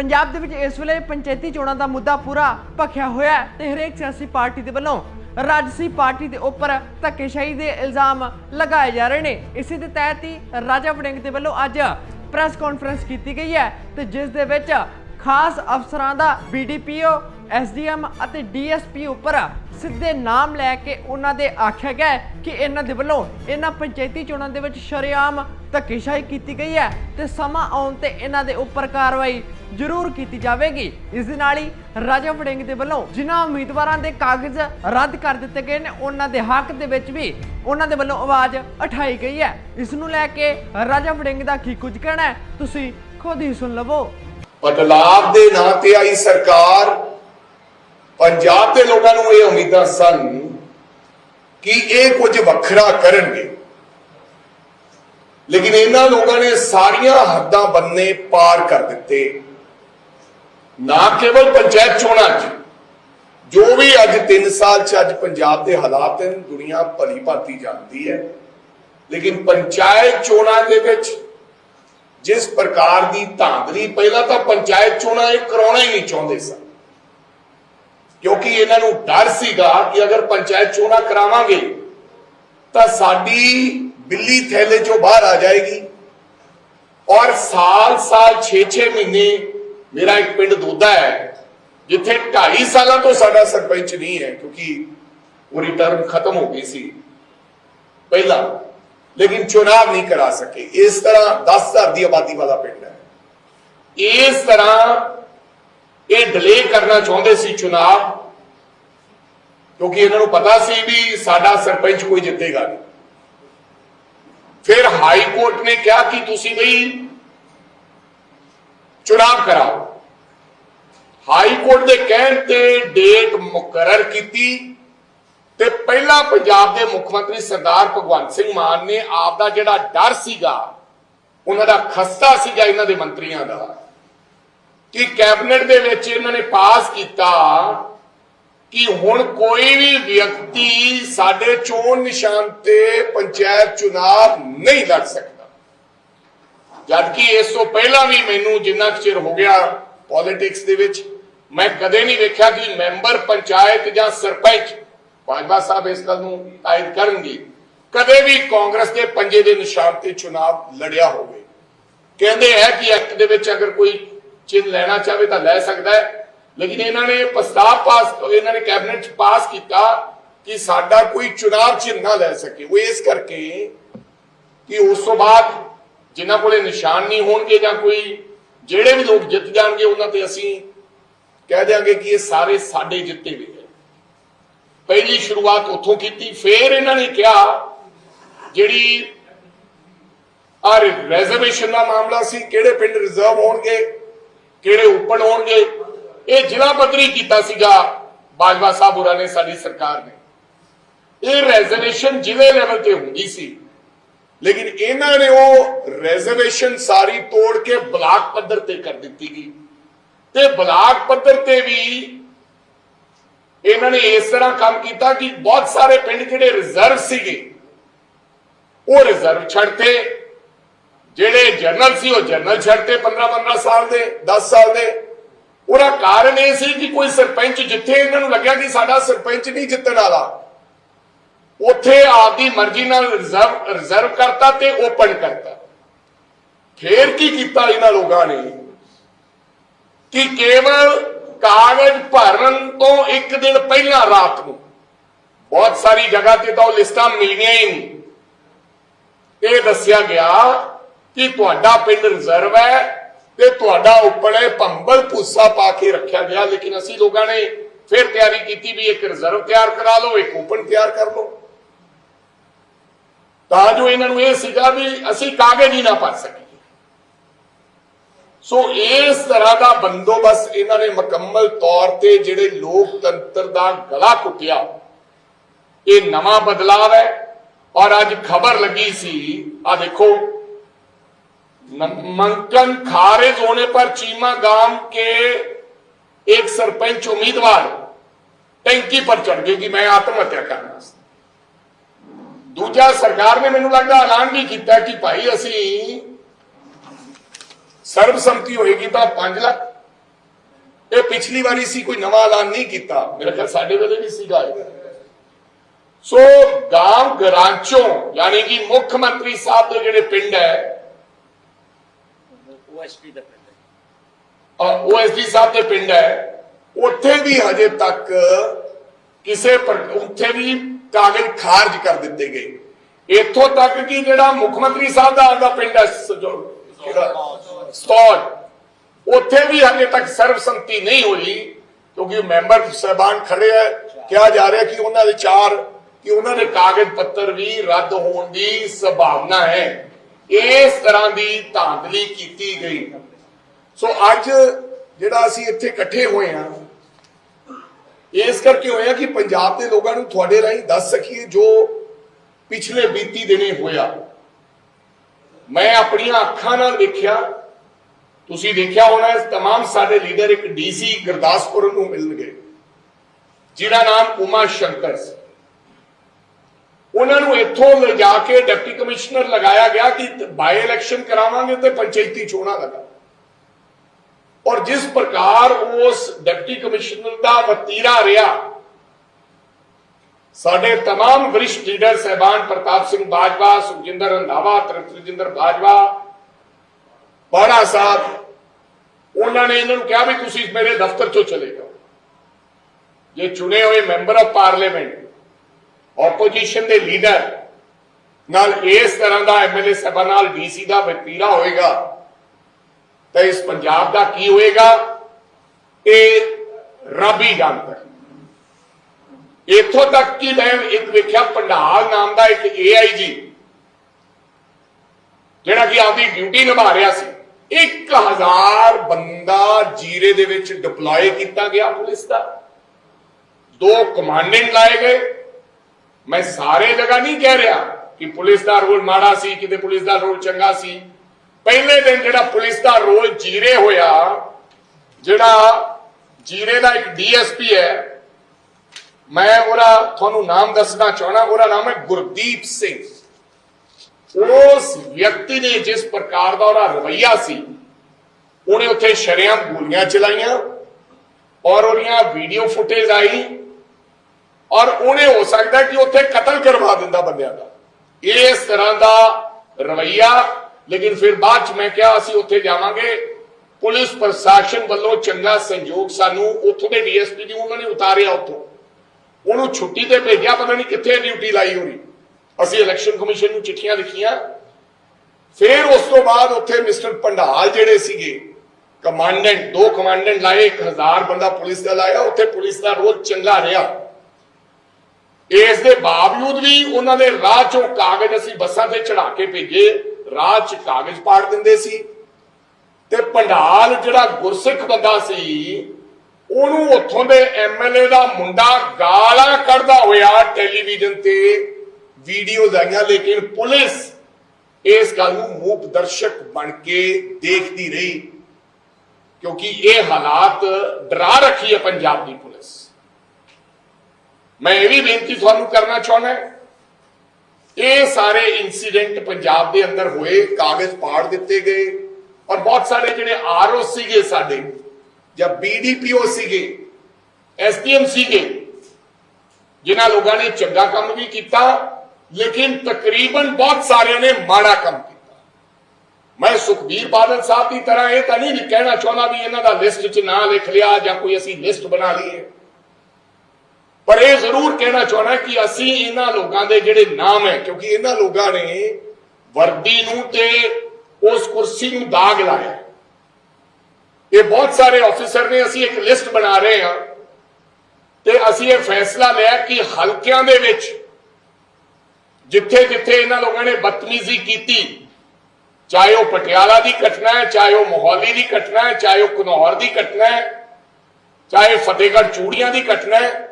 ਪੰਜਾਬ ਦੇ ਵਿੱਚ ਇਸ ਵੇਲੇ ਪੰਚਾਇਤੀ ਚੋਣਾਂ ਦਾ ਮੁੱਦਾ ਪੂਰਾ ਭਖਿਆ ਹੋਇਆ ਹੈ ਤੇ ਹਰੇਕ ਸਿਆਸੀ ਪਾਰਟੀ ਦੇ ਵੱਲੋਂ ਰਾਜਸੀ ਪਾਰਟੀ ਦੇ ਉੱਪਰ ਧੱਕੇਸ਼ਾਹੀ ਦੇ ਇਲਜ਼ਾਮ ਲਗਾਏ ਜਾ ਰਹੇ ਨੇ। ਇਸੇ ਦੇ ਤਹਿਤ ਹੀ ਰਾਜਾ ਵੜਿੰਗ ਦੇ ਵੱਲੋਂ ਅੱਜ ਪ੍ਰੈਸ ਕਾਨਫਰੰਸ ਕੀਤੀ ਗਈ ਹੈ ਤੇ ਜਿਸ ਦੇ ਵਿੱਚ ਖਾਸ ਅਫਸਰਾਂ ਦਾ ਬੀਡੀਪੀਓ ਐਸਡੀਐਮ ਅਤੇ ਡੀਐਸਪੀ ਉੱਪਰ ਸਿੱਧੇ ਨਾਮ ਲੈ ਕੇ ਉਹਨਾਂ ਦੇ ਆਖਿਆ ਗਿਆ ਕਿ ਇਹਨਾਂ ਦੇ ਵੱਲੋਂ ਇਹਨਾਂ ਪੰਚਾਇਤੀ ਚੋਣਾਂ ਦੇ ਵਿੱਚ ਸ਼ਰੇਆਮ ਧੱਕੇਸ਼ਾਹੀ ਕੀਤੀ ਗਈ ਹੈ ਤੇ ਸਮਾਂ ਆਉਣ ਤੇ ਇਹਨਾਂ ਦੇ ਉੱਪਰ ਕਾਰਵਾਈ ਜ਼ਰੂਰ ਕੀਤੀ ਜਾਵੇਗੀ। ਇਸ ਦੇ ਨਾਲ ਹੀ ਰਾਜਾ ਵੜਿੰਗ ਦੇ ਵੱਲੋਂ ਜਿਨ੍ਹਾਂ ਉਮੀਦਵਾਰਾਂ ਦੇ ਕਾਗਜ਼ ਰੱਦ ਕਰ ਦਿੱਤੇ ਗਏ ਨੇ, ਉਹਨਾਂ ਦੇ ਹੱਕ ਦੇ ਵਿੱਚ ਵੀ ਉਹਨਾਂ ਦੇ ਵੱਲੋਂ ਆਵਾਜ਼ ਉਠਾਈ ਗਈ ਹੈ। ਇਸ ਨੂੰ ਲੈ ਕੇ ਰਾਜਾ ਵੜਿੰਗ ਦਾ ਕੀ ਕੁਝ ਕਹਿਣਾ ਹੈ, ਤੁਸੀਂ ਖੁਦ ਹੀ ਸੁਣ ਲਵੋ। ਬਦਲਾਵ ਦੇ ਨਾਂ ਤੇ ਆਈ ਸਰਕਾਰ, ਪੰਜਾਬ ਦੇ ਲੋਕਾਂ ਨੂੰ ਇਹ ਉਮੀਦਾਂ ਸਨ ਕਿ ਇਹ ਕੁਝ ਵੱਖਰਾ ਕਰਨਗੇ। ਲੇਕਿਨ ਇਹਨਾਂ ਲੋਕਾਂ ਨੇ ਸਾਰੀਆਂ ਹੱਦਾਂ ਬੰਨੇ ਪਾਰ ਕਰ ਦਿੱਤੇ। ਨਾ ਕੇਵਲ ਪੰਚਾਇਤ ਚੋਣਾਂ 'ਚ, ਜੋ ਵੀ ਅੱਜ 3 ਸਾਲ 'ਚ ਅੱਜ ਪੰਜਾਬ ਦੇ ਹਾਲਾਤ ਨੇ, ਦੁਨੀਆ ਭਲੀ ਭਾਂਤੀ ਜਾਣਦੀ ਹੈ। ਲੇਕਿਨ ਪੰਚਾਇਤ ਚੋਣਾਂ ਦੇ ਵਿੱਚ ਜਿਸ ਪ੍ਰਕਾਰ ਦੀ ਧਾਂਦਲੀ, ਪਹਿਲਾਂ ਤਾਂ ਪੰਚਾਇਤ ਚੋਣਾਂ ਇਹ ਕਰਾਉਣਾ ਹੀ ਨਹੀਂ ਚਾਹੁੰਦੇ ਸਨ। ਕਿਉਂਕਿ ਇਹਨਾਂ ਨੂੰ ਡਰ ਸੀਗਾ ਕਿ ਅਗਰ ਪੰਚਾਇਤ ਚੋਣਾਂ ਕਰਾਵਾਂਗੇ, ਤਾਂ ਸਾਡੀ ਬਿੱਲੀ ਥੈਲੇ ਚੋਂ ਬਾਹਰ ਆ ਜਾਏਗੀ। ਔਰ ਸਾਲ ਸਾਲ 6-6 ਮਹੀਨੇ ਮੇਰਾ ਇੱਕ ਪਿੰਡ ਦੋਦਾ ਹੈ, ਜਿੱਥੇ 2.5 ਸਾਲਾਂ ਤੋਂ ਸਾਡਾ ਸਰਪੰਚ ਨਹੀਂ ਹੈ, ਕਿਉਂਕਿ ਉਹ ਰਿਟਰਨ ਖਤਮ ਹੋ ਗਈ ਸੀ। ਪਹਿਲਾਂ ਲੇਕਿਨ ਚੁਣਾਵ ਨਹੀਂ ਕਰਾ ਸਕੇ। ਇਸ ਤਰ੍ਹਾਂ 10000 ਦੀ ਆਬਾਦੀ ਵਾਲਾ ਪਿੰਡ ਹੈ। ਇਸ ਤਰ੍ਹਾਂ ਇਹ ਡਿਲੇ ਕਰਨਾ ਚਾਹੁੰਦੇ ਸੀ ਚੁਣਾਵ, ਕਿਉਂਕਿ ਇਹਨਾਂ ਨੂੰ ਪਤਾ ਸੀ ਵੀ ਸਾਡਾ ਸਰਪੰਚ ਕੋਈ ਜਿੱਤੇਗਾ ਨਹੀਂ। ਫਿਰ ਹਾਈ ਕੋਰਟ ਨੇ ਕਿਹਾ ਕਿ ਤੁਸੀਂ ਬਈ ਚੁਣਾਵ ਕਰਾਓ। ਹਾਈ ਕੋਰਟ ਦੇ ਕਹਿਣ ਤੇ ਡੇਟ ਮੁਕਰਰ ਕੀਤੀ। ਤੇ ਪਹਿਲਾਂ ਪੰਜਾਬ ਦੇ ਮੁੱਖ ਮੰਤਰੀ ਸਰਦਾਰ ਭਗਵੰਤ ਸਿੰਘ ਮਾਨ ਨੇ ਆਪ ਦਾ ਜਿਹੜਾ ਡਰ ਸੀਗਾ, ਉਹਨਾਂ ਦਾ ਖਸਤਾ ਸੀਗਾ ਇਹਨਾਂ ਦੇ ਮੰਤਰੀਆਂ ਦਾ, ਕਿ ਕੈਬਨਿਟ ਦੇ ਵਿੱਚ ਇਹਨਾਂ ਨੇ ਪਾਸ ਕੀਤਾ ਕਿ ਹੁਣ ਕੋਈ ਵੀ ਵਿਅਕਤੀ ਸਾਡੇ ਚੋਣ ਨਿਸ਼ਾਨ ਤੇ ਪੰਚਾਇਤ ਚੁਣਾਵ ਨਹੀਂ ਲੜ ਸਕਦਾ। ਜਦਕਿ ਇਸ ਤੋਂ ਪਹਿਲਾਂ ਵੀ ਮੈਨੂੰ ਜਿੰਨਾ ਕੁ ਚਿਰ ਹੋ ਗਿਆ ਪੋਲਿਟਿਕਸ ਦੇ ਵਿੱਚ, ਮੈਂ ਕਦੇ ਨਹੀਂ ਵੇਖਿਆ ਕਿ ਮੈਂਬਰ ਪੰਚਾਇਤ ਜਾਂ ਸਰਪੰਚ ਬਾਜਵਾ ਸਾਹਿਬ ਇਸ ਗੱਲ ਨੂੰ ਤਾਇਦ ਕਰਨਗੇ। ਕਦੇ ਵੀ ਕਾਂਗਰਸ ਦੇ ਪੰਜੇ ਦੇ ਨਿਸ਼ਾਨ ਤੇ ਚੁਣਾਵ ਲੜਿਆ ਹੋਵੇ। ਕਹਿੰਦੇ ਹੈ ਕਿ ਐਕਟ ਦੇ ਵਿੱਚ ਅਗਰ ਕੋਈ ਚਿੰਨ ਲੈਣਾ ਚਾਹਵੇ ਤਾਂ ਲੈ ਸਕਦਾ ਹੈ। ਲੇਕਿਨ ਇਹਨਾਂ ਨੇ ਪ੍ਰਸਤਾਵ ਪਾਸ, ਇਹਨਾਂ ਨੇ ਕੈਬਨਿਟ ਚ ਪਾਸ ਕੀਤਾ ਕਿ ਸਾਡਾ ਕੋਈ ਚੁਣਾਵ ਚਿੰਨ ਨਾ ਲੈ ਸਕੇ। ਉਹ ਇਸ ਕਰਕੇ ਕਿ ਉਸ ਤੋਂ ਬਾਅਦ ਜਿਨ੍ਹਾਂ ਕੋਲੇ ਨਿਸ਼ਾਨ ਨਹੀਂ ਹੋਣਗੇ ਜਾਂ ਕੋਈ ਜਿਹੜੇ ਵੀ ਲੋਕ ਜਿੱਤ ਜਾਣਗੇ, ਉਹਨਾਂ ਤੇ ਅਸੀਂ ਕਹਿ ਦਿਆਂਗੇ ਕਿ ਇਹ ਸਾਰੇ ਸਾਡੇ ਜਿੱਤੇ ਹੋਏ ਪਹਿਲੀ ਸ਼ੁਰੂਆਤ ਉੱਥੋਂ ਕੀਤੀ, ਫਿਰ ਇਹਨਾਂ ਨੇ ਕਿਹਾ, ਜਿਹੜੀ ਆ ਰਿਜ਼ਰਵੇਸ਼ਨ ਦਾ ਮਾਮਲਾ ਸੀ, ਕਿਹੜੇ ਪਿੰਡ ਰਿਜ਼ਰਵ ਹੋਣਗੇ, ਕਿਹੜੇ ਓਪਨ ਹੋਣਗੇ, ਇਹ ਜ਼ਿਲ੍ਹਾ ਪੱਧਰੀ ਕੀਤਾ ਸੀਗਾ, ਬਾਜਵਾ ਸਾਹਿਬ ਹੋਰਾਂ ਨੇ, ਸਾਡੀ ਸਰਕਾਰ ਨੇ। ਇਹ ਰਿਜ਼ਰਵੇਸ਼ਨ ਜ਼ਿਲ੍ਹੇ ਲੈਵਲ ਤੇ ਹੁੰਦੀ ਸੀ। ਲੇਕਿਨ ਇਹਨਾਂ ਨੇ ਉਹ ਰਿਜ਼ਰਵੇਸ਼ਨ ਸਾਰੀ ਤੋੜ ਕੇ ਬਲਾਕ ਪੱਧਰ ਤੇ ਕਰ ਦਿੱਤੀ ਗਈ। ਤੇ ਬਲਾਕ ਪੱਧਰ ਤੇ ਵੀ ਇਹਨਾਂ ਨੇ ਇਸ ਤਰ੍ਹਾਂ ਕੰਮ ਕੀਤਾ ਕਿ ਬਹੁਤ ਸਾਰੇ ਪਿੰਡ ਜਿਹੜੇ ਰਿਜ਼ਰਵ ਸੀਗੇ, ਉਹ ਰਿਜ਼ਰਵ ਛੱਡਤੇ। ਜਿਹੜੇ ਜਨਰਲ ਸੀ, ਉਹ ਜਨਰਲ ਛੱਡਤੇ 15 15 ਸਾਲ ਦੇ 10 ਸਾਲ ਦੇ। ਉਹਦਾ ਕਾਰਨ ਇਹ ਸੀ ਕਿ ਕੋਈ ਸਰਪੰਚ ਜਿੱਥੇ ਇਹਨਾਂ ਨੂੰ ਲੱਗਿਆ ਕਿ ਸਾਡਾ ਸਰਪੰਚ ਨਹੀਂ ਜਿੱਤਣ ਵਾਲਾ, ਉੱਥੇ ਆਪਦੀ ਮਰਜ਼ੀ ਨਾਲ ਰਿਜ਼ਰਵ ਰਿਜ਼ਰਵ ਕਰਤਾ ਤੇ ਓਪਨ ਕਰਤਾ। ਫੇਰ ਕੀ ਕੀਤਾ ਇਹਨਾਂ ਲੋਕਾਂ ਨੇ? ਕਿ ਕੇਵਲ ਕਾਗਜ਼ ਭਰਨ ਤੋਂ ਇੱਕ ਦਿਨ ਪਹਿਲਾਂ ਰਾਤ ਨੂੰ। ਬਹੁਤ ਸਾਰੀ ਜਗ੍ਹਾ ਤੇ ਤਾਂ ਉਹ ਲਿਸਟਾਂ ਮਿਲੀਆਂ ਹੀ ਨਹੀਂ। ਇਹ ਦੱਸਿਆ ਗਿਆ ਕਿ ਤੁਹਾਡਾ ਪਿੰਡ ਰਿਜ਼ਰਵ ਹੈ ਤੇ ਤੁਹਾਡਾ ਉੱਪਰੇ ਭੰਬਲ ਭੂਸਾ ਪਾ ਕੇ ਰੱਖਿਆ ਗਿਆ, ਲੇਕਿਨ ਅਸੀਂ ਲੋਕਾਂ ਨੇ ਫਿਰ ਤਿਆਰੀ ਕੀਤੀ ਵੀ ਇੱਕ ਰਿਜ਼ਰਵ ਤਿਆਰ ਕਰਾ ਲਓ, ਇੱਕ ਓਪਨ ਤਿਆਰ ਕਰ ਲਓ। ਤਾਂ ਜੋ ਇਹਨਾਂ ਨੂੰ ਇਹ ਸੀਗਾ ਵੀ ਅਸੀਂ ਕਾਗਜ਼ ਹੀ ਨਾ ਭਰ ਸਕੀਏ। ਸੋ ਇਸ ਤਰ੍ਹਾਂ ਦਾ ਬੰਦੋਬਸਤ ਇਹਨਾਂ ਨੇ ਮੁਕੰਮਲ ਤੌਰ ਤੇ ਜਿਹੜੇ ਲੋਕਤੰਤਰ ਦਾ ਗਲਾ ਘੁੱਟਿਆ ਇਹ ਨਵਾਂ ਬਦਲਾਵ ਹੈ ਔਰ ਅੱਜ ਖਬਰ ਲੱਗੀ ਸੀ ਆ ਦੇਖੋ नामांकन खारिज होने पर चीमा गांव के एक सरपंच उम्मीदवार टैंकी पर चढ़ गए कि मैं ਆਤਮਹੱਤਿਆ ਕਰਨਾ ਦੂਜਾ ਸਰਕਾਰ ਨੇ ਮੈਨੂੰ ਲੱਗਦਾ ਐਲਾਨ ਵੀ ਕੀਤਾ ਕਿ ਭਾਈ ਅਸੀਂ ਸਰਬਸੰਮਤੀ ਹੋਏਗੀ ਤਾਂ 5 ਲੱਖ। ਇਹ ਪਿਛਲੀ ਵਾਰੀ ਸੀ ਕੋਈ ਨਵਾਂ ਐਲਾਨ ਨਹੀਂ ਕੀਤਾ। ਮੇਰੇ ਖਿਆਲ ਸਾਡੇ ਵੇਲੇ ਵੀ ਸੀਗਾ। ਸੋ ਗਾਂਵ ਗਰਾਂਚੋਂ ਯਾਨੀ ਕਿ ਮੁੱਖ ਮੰਤਰੀ ਸਾਹਿਬ ਦੇ ਜਿਹੜੇ ਪਿੰਡ ਹੈ ਓਐਸਪੀ ਦਾ ਪਿੰਡ ਹੈ। ਸਾਹਿਬ ਦੇ ਪਿੰਡ ਹੈ ਉੱਥੇ ਵੀ ਹਜੇ ਤੱਕ ਕਿਸੇ ਪਰ ਉੱਥੇ ਵੀ ਕਾਗਜ਼ ਖਾਰਜ ਕਰ ਦਿੱਤੇ ਗਏ। ਇੱਥੋਂ ਤੱਕ ਕਿ ਜਿਹੜਾ ਮੁੱਖ ਮੰਤਰੀ ਸਾਹਿਬ ਦਾ ਆਪਦਾ ਪਿੰਡ ਹੈ ਸ- ਉੱਥੇ ਵੀ ਹਜੇ ਤੱਕ ਸਰਬਸੰਮਤੀ ਨਹੀਂ ਹੋਈ, ਕਿਉਂਕਿ ਮੈਂਬਰ ਸਹਿਬਾਨ ਖੜੇ ਹੈ ਕਿਹਾ ਜਾ ਰਿਹਾ ਕਿ ਉਹਨਾਂ ਦੇ ਚਾਰ, ਕਿ ਉਹਨਾਂ ਦੇ ਕਾਗਜ਼ ਪੱਤਰ ਵੀ ਰੱਦ ਹੋਣ ਦੀ ਸੰਭਾਵਨਾ ਹੈ। ਇਸ ਤਰ੍ਹਾਂ ਦੀ ਧਾਂਦਲੀ ਕੀਤੀ ਗਈ। ਸੋ ਅੱਜ ਜਿਹੜਾ ਅਸੀਂ ਇੱਥੇ ਇਕੱਠੇ ਹੋਏ ਹਾਂ, ਇਸ ਕਰਕੇ ਹੋਇਆ ਕਿ ਪੰਜਾਬ ਦੇ ਲੋਕਾਂ ਨੂੰ ਤੁਹਾਡੇ ਰਾਹੀਂ ਦੱਸ ਸਕੀਏ ਜੋ ਪਿਛਲੇ ਬੀਤੀ ਦਿਨੇ ਹੋਇਆ। ਮੈਂ ਆਪਣੀਆਂ ਅੱਖਾਂ ਨਾਲ ਵੇਖਿਆ ਤੁਸੀਂ ਦੇਖਿਆ ਹੋਣਾ ਹੈ तमाम ਸਾਡੇ ਲੀਡਰ ਇੱਕ ਡੀਸੀ ਗੁਰਦਾਸਪੁਰ ਨੂੰ ਮਿਲਣ ਗਏ ਜਿਹਦਾ ਨਾਮ ਉਮਾ ਸ਼ੰਕਰ ਸੀ ਉਹਨਾਂ ਨੂੰ ਇੱਥੋਂ ਲਿਜਾ ਕੇ ਡਿਪਟੀ ਕਮਿਸ਼ਨਰ ਲਗਾਇਆ ਗਿਆ ਕਿ ਬਾਈ ਇਲੈਕਸ਼ਨ ਕਰਾਵਾਂਗੇ ਤੇ ਪੰਚਾਇਤੀ ਚੋਣਾਂ ਲਗਾ ਔਰ ਜਿਸ ਪ੍ਰਕਾਰ ਉਸ ਡਿਪਟੀ ਕਮਿਸ਼ਨਰ ਦਾ ਵਤੀਰਾ ਰਿਹਾ ਸਾਡੇ तमाम ਵਰਿਸ਼ਠ ਲੀਡਰ ਸਹਿਬਾਨ ਪ੍ਰਤਾਪ ਸਿੰਘ ਬਾਜਵਾ ਸੁਖਜਿੰਦਰ ਰੰਧਾਵਾ ਤ੍ਰਿਪਤਜਿੰਦਰ ਬਾਜਵਾ ਬਾਣਾ ਸਾਹਿਬ ਉਹਨਾਂ ਨੇ ਇਹਨਾਂ ਨੂੰ ਕਿਹਾ ਵੀ ਤੁਸੀਂ ਮੇਰੇ ਦਫ਼ਤਰ ਚੋਂ ਚਲੇ ਜਾਓ। ਜੇ ਚੁਣੇ ਹੋਏ ਮੈਂਬਰ ਆਫ ਪਾਰਲੀਮੈਂਟ ਆਪੋਜੀਸ਼ਨ ਦੇ ਲੀਡਰ ਨਾਲ ਇਸ ਤਰ੍ਹਾਂ ਦਾ ਐਮਐਲਏ ਸਾਹਿਬਾਨ ਨਾਲ ਡੀਸੀ ਦਾ ਵਤੀਰਾ ਹੋਏਗਾ, ਤਾਂ ਇਸ ਪੰਜਾਬ ਦਾ ਕੀ ਹੋਏਗਾ? ਇਹ ਰੱਬ ਹੀ ਜਾਣਦਾ ਹੈ। ਇੱਥੋਂ ਤੱਕ ਕਿ ਮੈਂ ਇੱਕ ਵੇਖਿਆ ਪੰਡਾਲ ਨਾਮ ਦਾ ਇੱਕ ਏਆਈਜੀ ਜਿਹੜਾ ਕਿ ਆਪਦੀ ਡਿਊਟੀ ਨਿਭਾ ਰਿਹਾ ਸੀ। 1000 ਬੰਦਾ ਜੀਰੇ ਦੇ ਵਿੱਚ ਡਿਪਲੋਏ ਕੀਤਾ ਗਿਆ ਪੁਲਿਸ ਦਾ। ਦੋ ਕਮਾਂਡੈਂਟ ਲਾਏ ਗਏ। ਮੈਂ ਸਾਰੇ ਜਗ੍ਹਾ ਨਹੀਂ ਕਹਿ ਰਿਹਾ ਕਿ ਪੁਲਿਸ ਦਾ ਰੋਲ ਮਾੜਾ ਸੀ, ਕਿਤੇ ਪੁਲਿਸ ਦਾ ਰੋਲ ਚੰਗਾ ਸੀ। ਪਹਿਲੇ ਦਿਨ ਜਿਹੜਾ ਪੁਲਿਸ ਦਾ ਰੋਲ ਜੀਰੇ ਹੋਇਆ, ਜਿਹੜਾ ਜੀਰੇ ਦਾ ਇੱਕ ਡੀਐਸਪੀ ਹੈ, ਮੈਂ ਉਹਦਾ ਤੁਹਾਨੂੰ ਨਾਮ ਦੱਸਣਾ ਚਾਹਣਾ ਉਹਦਾ ਨਾਮ ਹੈ ਗੁਰਦੀਪ ਸਿੰਘ। ਉਸ ਵਿਅਕਤੀ ਨੇ ਜਿਸ ਪ੍ਰਕਾਰ ਦਾ ਉਹਦਾ ਰਵਈਆ ਸੀ, ਉਹਨੇ ਉੱਥੇ ਸ਼ਰੇਆਮ ਗੋਲੀਆਂ ਚਲਾਈਆਂ ਔਰ ਉਹਦੀਆਂ ਵੀਡੀਓ ਫੁਟੇਜ ਆਈ ਔਰ ਉਹਨੇ ਹੋ ਸਕਦਾ ਕਿ ਉੱਥੇ ਕਤਲ ਕਰਵਾ ਦਿੰਦਾ ਬੰਦਿਆਂ ਦਾ। ਇਸ ਤਰ੍ਹਾਂ ਦਾ ਰਵਈਆ, ਲੇਕਿਨ ਫਿਰ ਬਾਅਦ ਚ ਮੈਂ ਕਿਹਾ, ਅਸੀਂ ਉੱਥੇ ਜਾਵਾਂਗੇ। ਪੁਲਿਸ ਪ੍ਰਸ਼ਾਸਨ ਵੱਲੋਂ ਚੰਗਾ ਸੰਯੋਗ ਸਾਨੂੰ ਉੱਥੋਂ ਦੇ ਡੀਐਸਪੀ ਦੀ, ਉਹਨਾਂ ਨੇ ਉਤਾਰਿਆ ਉੱਥੋਂ। ਉਹਨੂੰ ਛੁੱਟੀ ਤੇ ਭੇਜਿਆ, ਪਤਾ ਨਹੀਂ ਕਿੱਥੇ ਡਿਊਟੀ ਲਾਈ ਹੋਣੀ। ਅਸੀਂ ਇਲੈਕਸ਼ਨ ਕਮਿਸ਼ਨ ਨੂੰ ਚਿੱਠੀਆਂ ਲਿਖੀਆਂ। ਫਿਰ ਉਸ ਤੋਂ ਬਾਅਦ ਉੱਥੇ ਮਿਸਟਰ ਪੰਡਾਲ ਜਿਹੜੇ ਸੀਗੇ, ਕਮਾਂਡੈਂਟ, ਦੋ ਕਮਾਂਡੈਂਟ ਲਾਏ 1000 ਬੰਦਾ ਪੁਲਿਸ ਦਾ ਲਾਇਆ, ਉੱਥੇ ਪੁਲਿਸ ਦਾ ਰੋਲ ਚੰਗਾ ਰਿਹਾ। ਇਸ ਦੇ ਬਾਵਜੂਦ ਵੀ ਉਹਨਾਂ ਦੇ ਰਾਹ ਚੋਂ ਕਾਗਜ਼ ਅਸੀਂ ਬੱਸਾਂ ਤੇ ਚੜਾ ਕੇ ਭੇਜੇ, ਰਾਹ 'ਚ ਕਾਗਜ਼ ਪਾੜ ਦਿੰਦੇ ਸੀ। ਤੇ ਪੰਡਾਲ ਜਿਹੜਾ ਗੁਰਸਿੱਖ ਬੰਦਾ ਸੀ, ਉਹਨੂੰ ਉੱਥੋਂ ਦੇ ਐਮਐਲਏ ਦਾ ਮੁੰਡਾ ਗਾਲਾਂ ਕੱਢਦਾ ਹੋਇਆ ਟੈਲੀਵਿਜ਼ਨ ਤੇ ਵੀਡੀਓਜ਼ ਆਈਆਂ, ਲੇਕਿਨ ਪੁਲਿਸ ਇਸ ਗੱਲ ਨੂੰ ਮੂਕ ਦਰਸ਼ਕ ਬਣ ਕੇ ਦੇਖਦੀ ਰਹੀ, ਕਿਉਂਕਿ ਇਹ ਹਾਲਾਤ ਡਰਾ ਰੱਖੀ ਹੈ ਪੰਜਾਬ ਦੀ ਪੁਲਿਸ। ਮੈਂ ਇਹ ਵੀ ਬੇਨਤੀ ਤੁਹਾਨੂੰ ਕਰਨਾ ਚਾਹੁੰਦਾ ਇਹ ਸਾਰੇ ਇਨਸੀਡੈਂਟ ਪੰਜਾਬ ਦੇ ਅੰਦਰ ਹੋਏ, ਕਾਗਜ਼ ਪਾੜ ਦਿੱਤੇ ਗਏ, ਔਰ ਬਹੁਤ ਸਾਰੇ ਜਿਹੜੇ ਆਰਓ ਸੀਗੇ ਸਾਡੇ, ਜਾਂ ਬੀਡੀਪੀਓ ਸੀਗੇ ਐਸਡੀਐਮ ਸੀਗੇ, ਜਿਨ੍ਹਾਂ ਲੋਕਾਂ ਨੇ ਚੰਗਾ ਕੰਮ ਵੀ ਕੀਤਾ ਲੇਕਿਨ ਤਕਰੀਬਨ ਬਹੁਤ ਸਾਰਿਆਂ ਨੇ ਮਾੜਾ ਕੰਮ ਕੀਤਾ ਮੈਂ ਸੁਖਬੀਰ ਬਾਦਲ ਸਾਹਿਬ ਦੀ ਤਰ੍ਹਾਂ ਇਹ ਤਾਂ ਨਹੀਂ ਵੀ ਕਹਿਣਾ ਚਾਹੁੰਦਾ ਵੀ ਇਹਨਾਂ ਦਾ ਲਿਸਟ 'ਚ ਨਾਂ ਲਿਖ ਲਿਆ ਜਾਂ ਕੋਈ ਅਸੀਂ ਲਿਸਟ ਬਣਾ ਲਈਏ ਪਰ ਇਹ ਜ਼ਰੂਰ ਕਹਿਣਾ ਚਾਹਣਾ ਕਿ ਅਸੀਂ ਇਹਨਾਂ ਲੋਕਾਂ ਦੇ ਜਿਹੜੇ ਨਾਮ ਹੈ ਕਿਉਂਕਿ ਇਹਨਾਂ ਲੋਕਾਂ ਨੇ ਵਰਦੀ ਨੂੰ ਤੇ ਉਸ ਕੁਰਸੀ ਨੂੰ ਦਾਗ ਲਾਇਆ ਇਹ ਬਹੁਤ ਸਾਰੇ ਆਫੀਸਰ ਨੇ ਅਸੀਂ ਇੱਕ ਲਿਸਟ ਬਣਾ ਰਹੇ ਹਾਂ ਤੇ ਅਸੀਂ ਇਹ ਫੈਸਲਾ ਲਿਆ ਕਿ ਹਲਕਿਆਂ ਦੇ ਵਿੱਚ ਜਿੱਥੇ ਜਿੱਥੇ ਇਹਨਾਂ ਲੋਕਾਂ ਨੇ ਬਦਤਮੀਜ਼ੀ ਕੀਤੀ, ਚਾਹੇ ਉਹ ਪਟਿਆਲਾ ਦੀ ਘਟਨਾ ਹੈ, ਚਾਹੇ ਉਹ ਮੋਹਾਲੀ ਦੀ ਘਟਨਾ ਹੈ, ਚਾਹੇ ਉਹ ਘਨੌਰ ਦੀ ਘਟਨਾ ਹੈ, ਚਾਹੇ ਫਤਿਹਗੜ੍ਹ ਚੂੜੀਆਂ ਦੀ ਘਟਨਾ ਹੈ,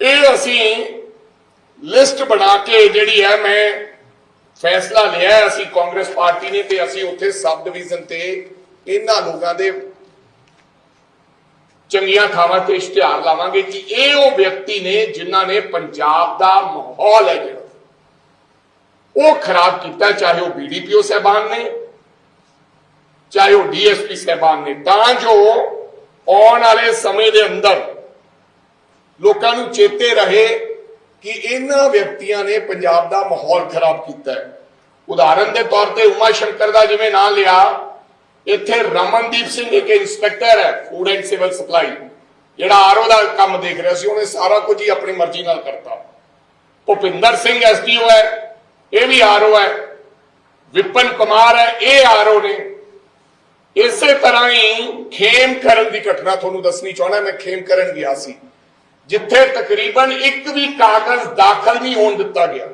ਇਹ ਅਸੀਂ ਲਿਸਟ ਬਣਾ ਕੇ ਜਿਹੜੀ ਹੈ ਮੈਂ ਫੈਸਲਾ ਲਿਆ ਅਸੀਂ ਕਾਂਗਰਸ ਪਾਰਟੀ ਨੇ ਤੇ ਅਸੀਂ ਉੱਥੇ ਸਬ ਡਿਵੀਜ਼ਨ ਤੇ ਇਹਨਾਂ ਲੋਕਾਂ ਦੇ ਚੰਗੀਆਂ ਥਾਵਾਂ ਤੇ ਇਸ਼ਤਿਹਾਰ ਲਾਵਾਂਗੇ ਕਿ ਇਹ ਉਹ ਵਿਅਕਤੀ ਨੇ ਜਿਨ੍ਹਾਂ ਨੇ ਪੰਜਾਬ ਦਾ ਮਾਹੌਲ ਹੈ ਜਿਹੜਾ। ਉਹ ਖਰਾਬ ਕੀਤਾ, ਚਾਹੇ ਉਹ ਬੀਡੀਪੀਓ ਸਹਿਬਾਨ ਨੇ, ਚਾਹੇ ਉਹ ਡੀਐਸਪੀ ਸਹਿਬਾਨ ਨੇ। ਤਾਂ ਜੋ ਆਉਣ ਵਾਲੇ ਸਮੇਂ ਦੇ ਅੰਦਰ ਲੋਕਾਂ ਨੂੰ ਚੇਤੇ ਰਹੇ ਕਿ ਇਹਨਾਂ ਵਿਅਕਤੀਆਂ ਨੇ ਪੰਜਾਬ ਦਾ ਮਾਹੌਲ ਖਰਾਬ ਕੀਤਾ ਹੈ। ਉਦਾਹਰਨ ਦੇ ਤੌਰ ਤੇ ਉਮਾ ਸ਼ੰਕਰ ਦਾ ਜਿਵੇਂ ਨਾਂ ਲਿਆ ਇੱਥੇ ਰਮਨਦੀਪ ਸਿੰਘ ਇੱਕ ਇੰਸਪੈਕਟਰ ਹੈ ਫੂਡ ਐਂਡ ਸਿਵਲ ਸਪਲਾਈ ਜਿਹੜਾ ਆਰਓ ਦਾ ਕੰਮ ਦੇਖ ਰਿਹਾ ਸੀ, ਉਹਨੇ ਸਾਰਾ ਕੁਝ ਹੀ ਆਪਣੀ ਮਰਜ਼ੀ ਨਾਲ ਕਰਤਾ। ਭੁਪਿੰਦਰ ਸਿੰਘ ਐਸਡੀਓ ਹੈ, ਇਹ ਵੀ ਆਰਓ ਹੈ। ਵਿਪਨ ਕੁਮਾਰ ਹੈ, ਇਹ ਆਰਓ ਨੇ। ਇਸੇ ਤਰ੍ਹਾਂ ਹੀ ਖੇਮ ਕਰਨ ਦੀ ਘਟਨਾ ਤੁਹਾਨੂੰ ਦੱਸਣੀ ਚਾਹਣਾ ਮੈਂ ਖੇਮ ਕਰਨ ਗਿਆ ਸੀ। ਜਿੱਥੇ ਤਕਰੀਬਨ ਇੱਕ ਵੀ ਕਾਗਜ਼ ਦਾਖਲ ਨਹੀਂ ਹੋਣ ਦਿੱਤਾ ਗਿਆ।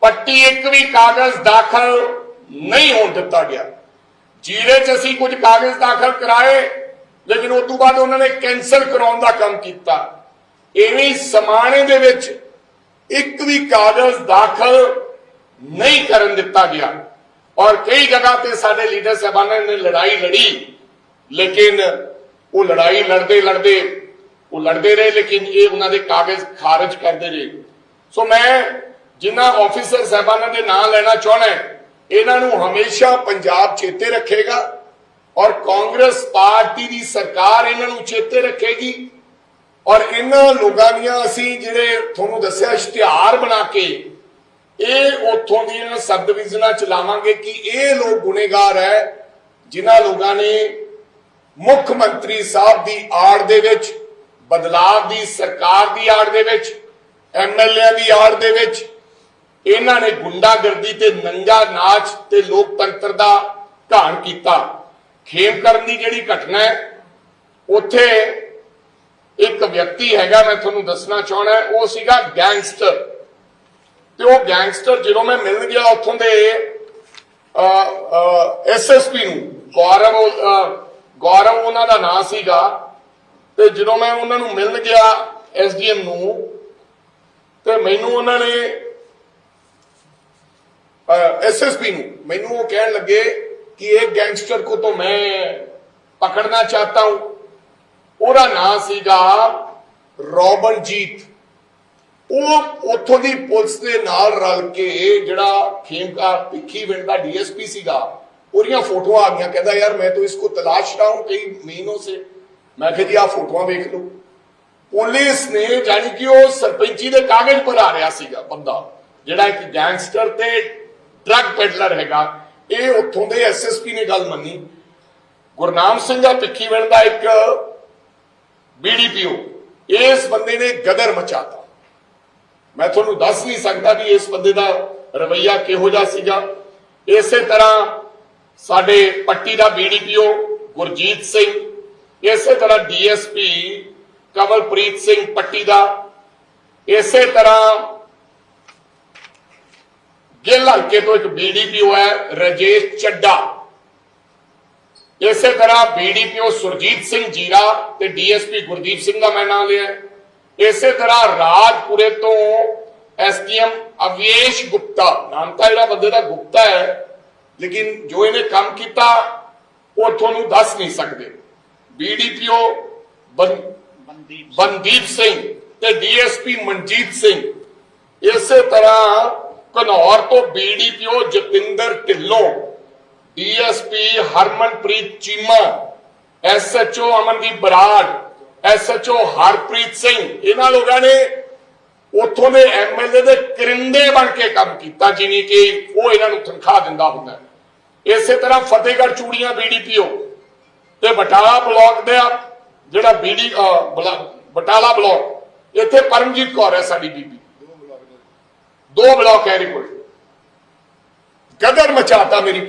ਪੱਟੀ ਇੱਕ ਵੀ ਕਾਗਜ਼ ਦਾਖਲ ਨਹੀਂ ਹੋਣ ਦਿੱਤਾ ਗਿਆ। ਜੀਰੇ 'ਚ ਅਸੀਂ ਕੁਝ ਕਾਗਜ਼ ਦਾਖਲ ਕਰਾਏ, ਲੇਕਿਨ ਉਸ ਤੋਂ ਬਾਅਦ ਉਹਨਾਂ ਨੇ ਕੈਨਸਲ ਕਰਾਉਣ ਦਾ ਕੰਮ ਕੀਤਾ। ਐਵੇਂ ਸਮਾਣੇ ਦੇ ਵਿੱਚ ਇੱਕ ਵੀ ਕਾਗਜ਼ ਦਾਖਲ ਨਹੀਂ ਕਰਨ ਦਿੱਤਾ ਗਿਆ। ਔਰ ਕਈ ਜਗ੍ਹਾ ਤੇ ਸਾਡੇ ਲੀਡਰ ਸਾਹਿਬਾਨਾਂ ਨੇ ਲੜਾਈ ਲੜੀ, ਲੇਕਿਨ ਉਹ ਲੜਾਈ ਲੜਦੇ ਲੜਦੇ, ਉਹ ਲੜਦੇ ਰਹੇ, ਲੇਕਿਨ ਇਹ ਉਹਨਾਂ ਦੇ ਕਾਗਜ਼ ਖਾਰਜ ਕਰਦੇ ਰਹੇ। ਸੋ ਮੈਂ ਜਿਨ੍ਹਾਂ ਆਫੀਸਰ ਸਾਹਿਬਾਨਾਂ ਦੇ ਨਾਂ ਲੈਣਾ ਚਾਹਣਾ ਇਹਨਾਂ ਨੂੰ ਹਮੇਸ਼ਾ ਪੰਜਾਬ ਚੇਤੇ ਰੱਖੇਗਾ ਔਰ ਕਾਂਗਰਸ ਪਾਰਟੀ ਦੀ ਸਰਕਾਰ ਇਹਨਾਂ ਨੂੰ ਚੇਤੇ ਰੱਖੇਗੀ। ਔਰ ਇਹਨਾਂ ਲੋਕਾਂ ਦੀਆਂ ਅਸੀਂ ਜਿਹੜੇ ਤੁਹਾਨੂੰ ਦੱਸਿਆ ਇਸ਼ਤਿਹਾਰ ਬਣਾ ਕੇ, ਇਹ ਉਥੋਂ ਦੀਆਂ ਸਬ ਡਿਵੀਜ਼ਨਾਂ ਚਲਾਵਾਂਗੇ ਕਿ ਇਹ ਲੋਕ ਗੁਨੇਗਾਰ ਹੈ ਜਿਨ੍ਹਾਂ ਲੋਕਾਂ ਨੇ ਮੁੱਖ ਮੰਤਰੀ ਸਾਹਿਬ ਦੀ ਆੜ ਦੇ ਵਿੱਚ, ਬਦਲਾਵ ਦੀ ਸਰਕਾਰ ਦੀ ਆੜ ਦੇ ਵਿੱਚ ਐਮਐਲਏ ਦੀ ਆੜ ਦੇ ਵਿੱਚ ਇਹਨਾਂ ਨੇ ਗੁੰਡਾਗਰਦੀ ਤੇ ਨੰਗਾ ਨਾਚ ਤੇ ਲੋਕਤੰਤਰ ਦਾ ਘਾਣ ਕੀਤਾ। ਖੇਮ ਕਰਨ ਦੀ ਜਿਹੜੀ ਘਟਨਾ ਹੈ, ਉੱਥੇ ਇੱਕ ਵਿਅਕਤੀ ਹੈਗਾ, ਮੈਂ ਤੁਹਾਨੂੰ ਦੱਸਣਾ ਚਾਹਣਾ ਉਹ ਸੀਗਾ ਗੈਂਗਸਟਰ। ਤੇ ਉਹ ਗੈਂਗਸਟਰ ਜਦੋਂ ਮੈਂ ਮਿਲਣ ਗਿਆ ਉੱਥੋਂ ਦੇ ਐਸਐਸਪੀ ਨੂੰ, ਗੌਰਵ ਗੌਰਵ ਉਹਨਾਂ ਦਾ ਨਾਂ ਸੀਗਾ। ਤੇ ਜਦੋਂ ਮੈਂ ਉਹਨਾਂ ਨੂੰ ਮਿਲਣ ਗਿਆ ਐਸਡੀਐਮ ਨੂੰ, ਤੇ ਮੈਨੂੰ ਉਹਨਾਂ ਨੇ ਐਸਐਸਪੀ ਨੂੰ। ਮੈਨੂੰ ਉਹ ਕਹਿਣ ਲੱਗੇ ਕਿ ਇਹ ਗੈਂਗਸਟਰ ਕੋ ਤਾਂ ਮੈਂ ਪਕੜਨਾ ਚਾਹਤਾ ਹੂੰ। ਉਹਦਾ ਨਾਂ ਸੀਗਾ ਰੋਬਨਜੀਤ ਉਹ ਉੱਥੋਂ ਦੀ ਪੁਲਿਸ ਦੇ ਨਾਲ ਰਲ ਕੇ ਜਿਹੜਾ ਖੇਮਕਾ ਭਿੱਖੀ ਵਿੰਡ ਦਾ ਡੀਐਸਪੀ ਸੀਗਾ, ਉਹਦੀਆਂ ਫੋਟੋਆਂ ਆ ਗਈਆਂ। ਕਹਿੰਦਾ, ਯਾਰ, ਮੈਂ ਤਾਂ ਇਸਕੋ ਤਲਾਸ਼ ਰਹਾ ਹੂੰ ਕਈ ਮਹੀਨੋਂ ਸੇ। ਮੈਂ ਕਿਹਾ, ਜੀ ਆ ਫੋਟੋਆਂ ਵੇਖ ਲਓ। ਪੁਲਿਸ ਨੇ ਜਾਣੀ ਕਿ ਉਹ ਸਰਪੰਚੀ ਦੇ ਕਾਗਜ਼ ਪਰ ਆ ਰਿਹਾ ਸੀਗਾ ਬੰਦਾ, ਜਿਹੜਾ ਇੱਕ ਗੈਂਗਸਟਰ ਤੇ ਡਰੱਗ ਪੈਡਲਰ ਹੈਗਾ। ਇਹ ਉੱਥੋਂ ਦੇ ਐਸਐਸਪੀ ਨੇ ਗੱਲ ਮੰਨੀ। ਗੁਰਨਾਮ ਸਿੰਘ ਦਾ ਭਿੱਖੀਵਿੰਡ ਦਾ ਇੱਕ ਬੀਡੀਪੀਓ ਇਸ ਬੰਦੇ ਨੇ ਗਦਰ ਮਚਾਤਾ। ਮੈਂ ਤੁਹਾਨੂੰ ਦੱਸ ਨਹੀਂ ਸਕਦਾ ਵੀ ਇਸ ਬੰਦੇ ਦਾ ਰਵਈਆ ਕਿਹੋ ਜਿਹਾ ਸੀਗਾ। ਇਸੇ ਤਰ੍ਹਾਂ ਸਾਡੇ ਪੱਟੀ ਦਾ ਬੀਡੀਪੀਓ ਗੁਰਜੀਤ ਸਿੰਘ। ਇਸੇ ਤਰ੍ਹਾਂ ਡੀਐਸਪੀ ਕਵਲਪ੍ਰੀਤ ਸਿੰਘ ਪੱਟੀ ਦਾ। ਇਸੇ ਤਰ੍ਹਾਂ ਗਿੱਲ ਹਲਕੇ ਤੋਂ ਇੱਕ ਬੀਡੀਪੀਓ ਹੈ ਰਜੇਸ਼ ਚੱਡਾ। ਇਸੇ ਤਰ੍ਹਾਂ ਬੀਡੀਪੀਓ ਸੁਰਜੀਤ ਸਿੰਘ ਜੀਰਾ ਤੇ ਡੀਐਸਪੀ ਗੁਰਦੀਪ ਸਿੰਘ ਦਾ ਮੈਂ ਨਾਮ ਲਿਆ। ਇਸੇ ਤਰ੍ਹਾਂ ਰਾਜਪੁਰੇ ਤੋਂ ਐਸਡੀਐਮ ਅਵੇਸ਼ ਗੁਪਤਾ ਨਾਮ ਤਾਂ ਜਿਹੜਾ ਬੰਦੇ ਦਾ ਗੁਪਤਾ ਹੈ ਲੇਕਿਨ ਜੋ ਇਹਨੇ ਕੰਮ ਕੀਤਾ ਉਹ ਤੁਹਾਨੂੰ ਦੱਸ ਨਹੀਂ ਸਕਦੇ। ਬੀਡੀਪੀਓ ਬੰਦੀਪ ਸਿੰਘ। ਤੇ ਡੀਐਸਪੀ ਮਨਜੀਤ ਸਿੰਘ। ਇਸੇ ਤਰ੍ਹਾਂ ਘਨੌਰ ਤੋਂ BDPO Jatinder Dhillon DSP Harmanpreet Cheema SHO Amandeep Brar SHO Harpreet Singh, ਇਹਨਾਂ ਲੋਕਾਂ ਨੇ ਉੱਥੋਂ ਦੇ ਐਮਐਲਏ ਦੇ ਕਰਿੰਦੇ ਬਣ ਕੇ ਕੰਮ ਕੀਤਾ ਜਿਵੇਂ ਕਿ ਉਹ ਇਹਨਾਂ ਨੂੰ ਤਨਖਾਹ ਦਿੰਦਾ ਹੁੰਦਾ ਇਸੇ ਤਰ੍ਹਾਂ ਫਤਿਹਗੜ੍ਹ ਚੂੜੀਆਂ ਬੀਡੀਪੀਓ ਤੇ ਬਟਾਲਾ ਬਲਾਕ ਦੇ ਜਿਹੜਾ ਬੀਡੀ ਬਟਾਲਾ ਬਲਾਕ, ਇੱਥੇ ਪਰਮਜੀਤ ਕੌਰ ਹੈ ਸਾਡੀ ਬੀਬੀ। ਦੋ ਬਲਾਕ ਹੈ ਇਹਦੇ ਕੋਲ ਗਦਰ ਮਚਾਤਾ ਮੇਰੀ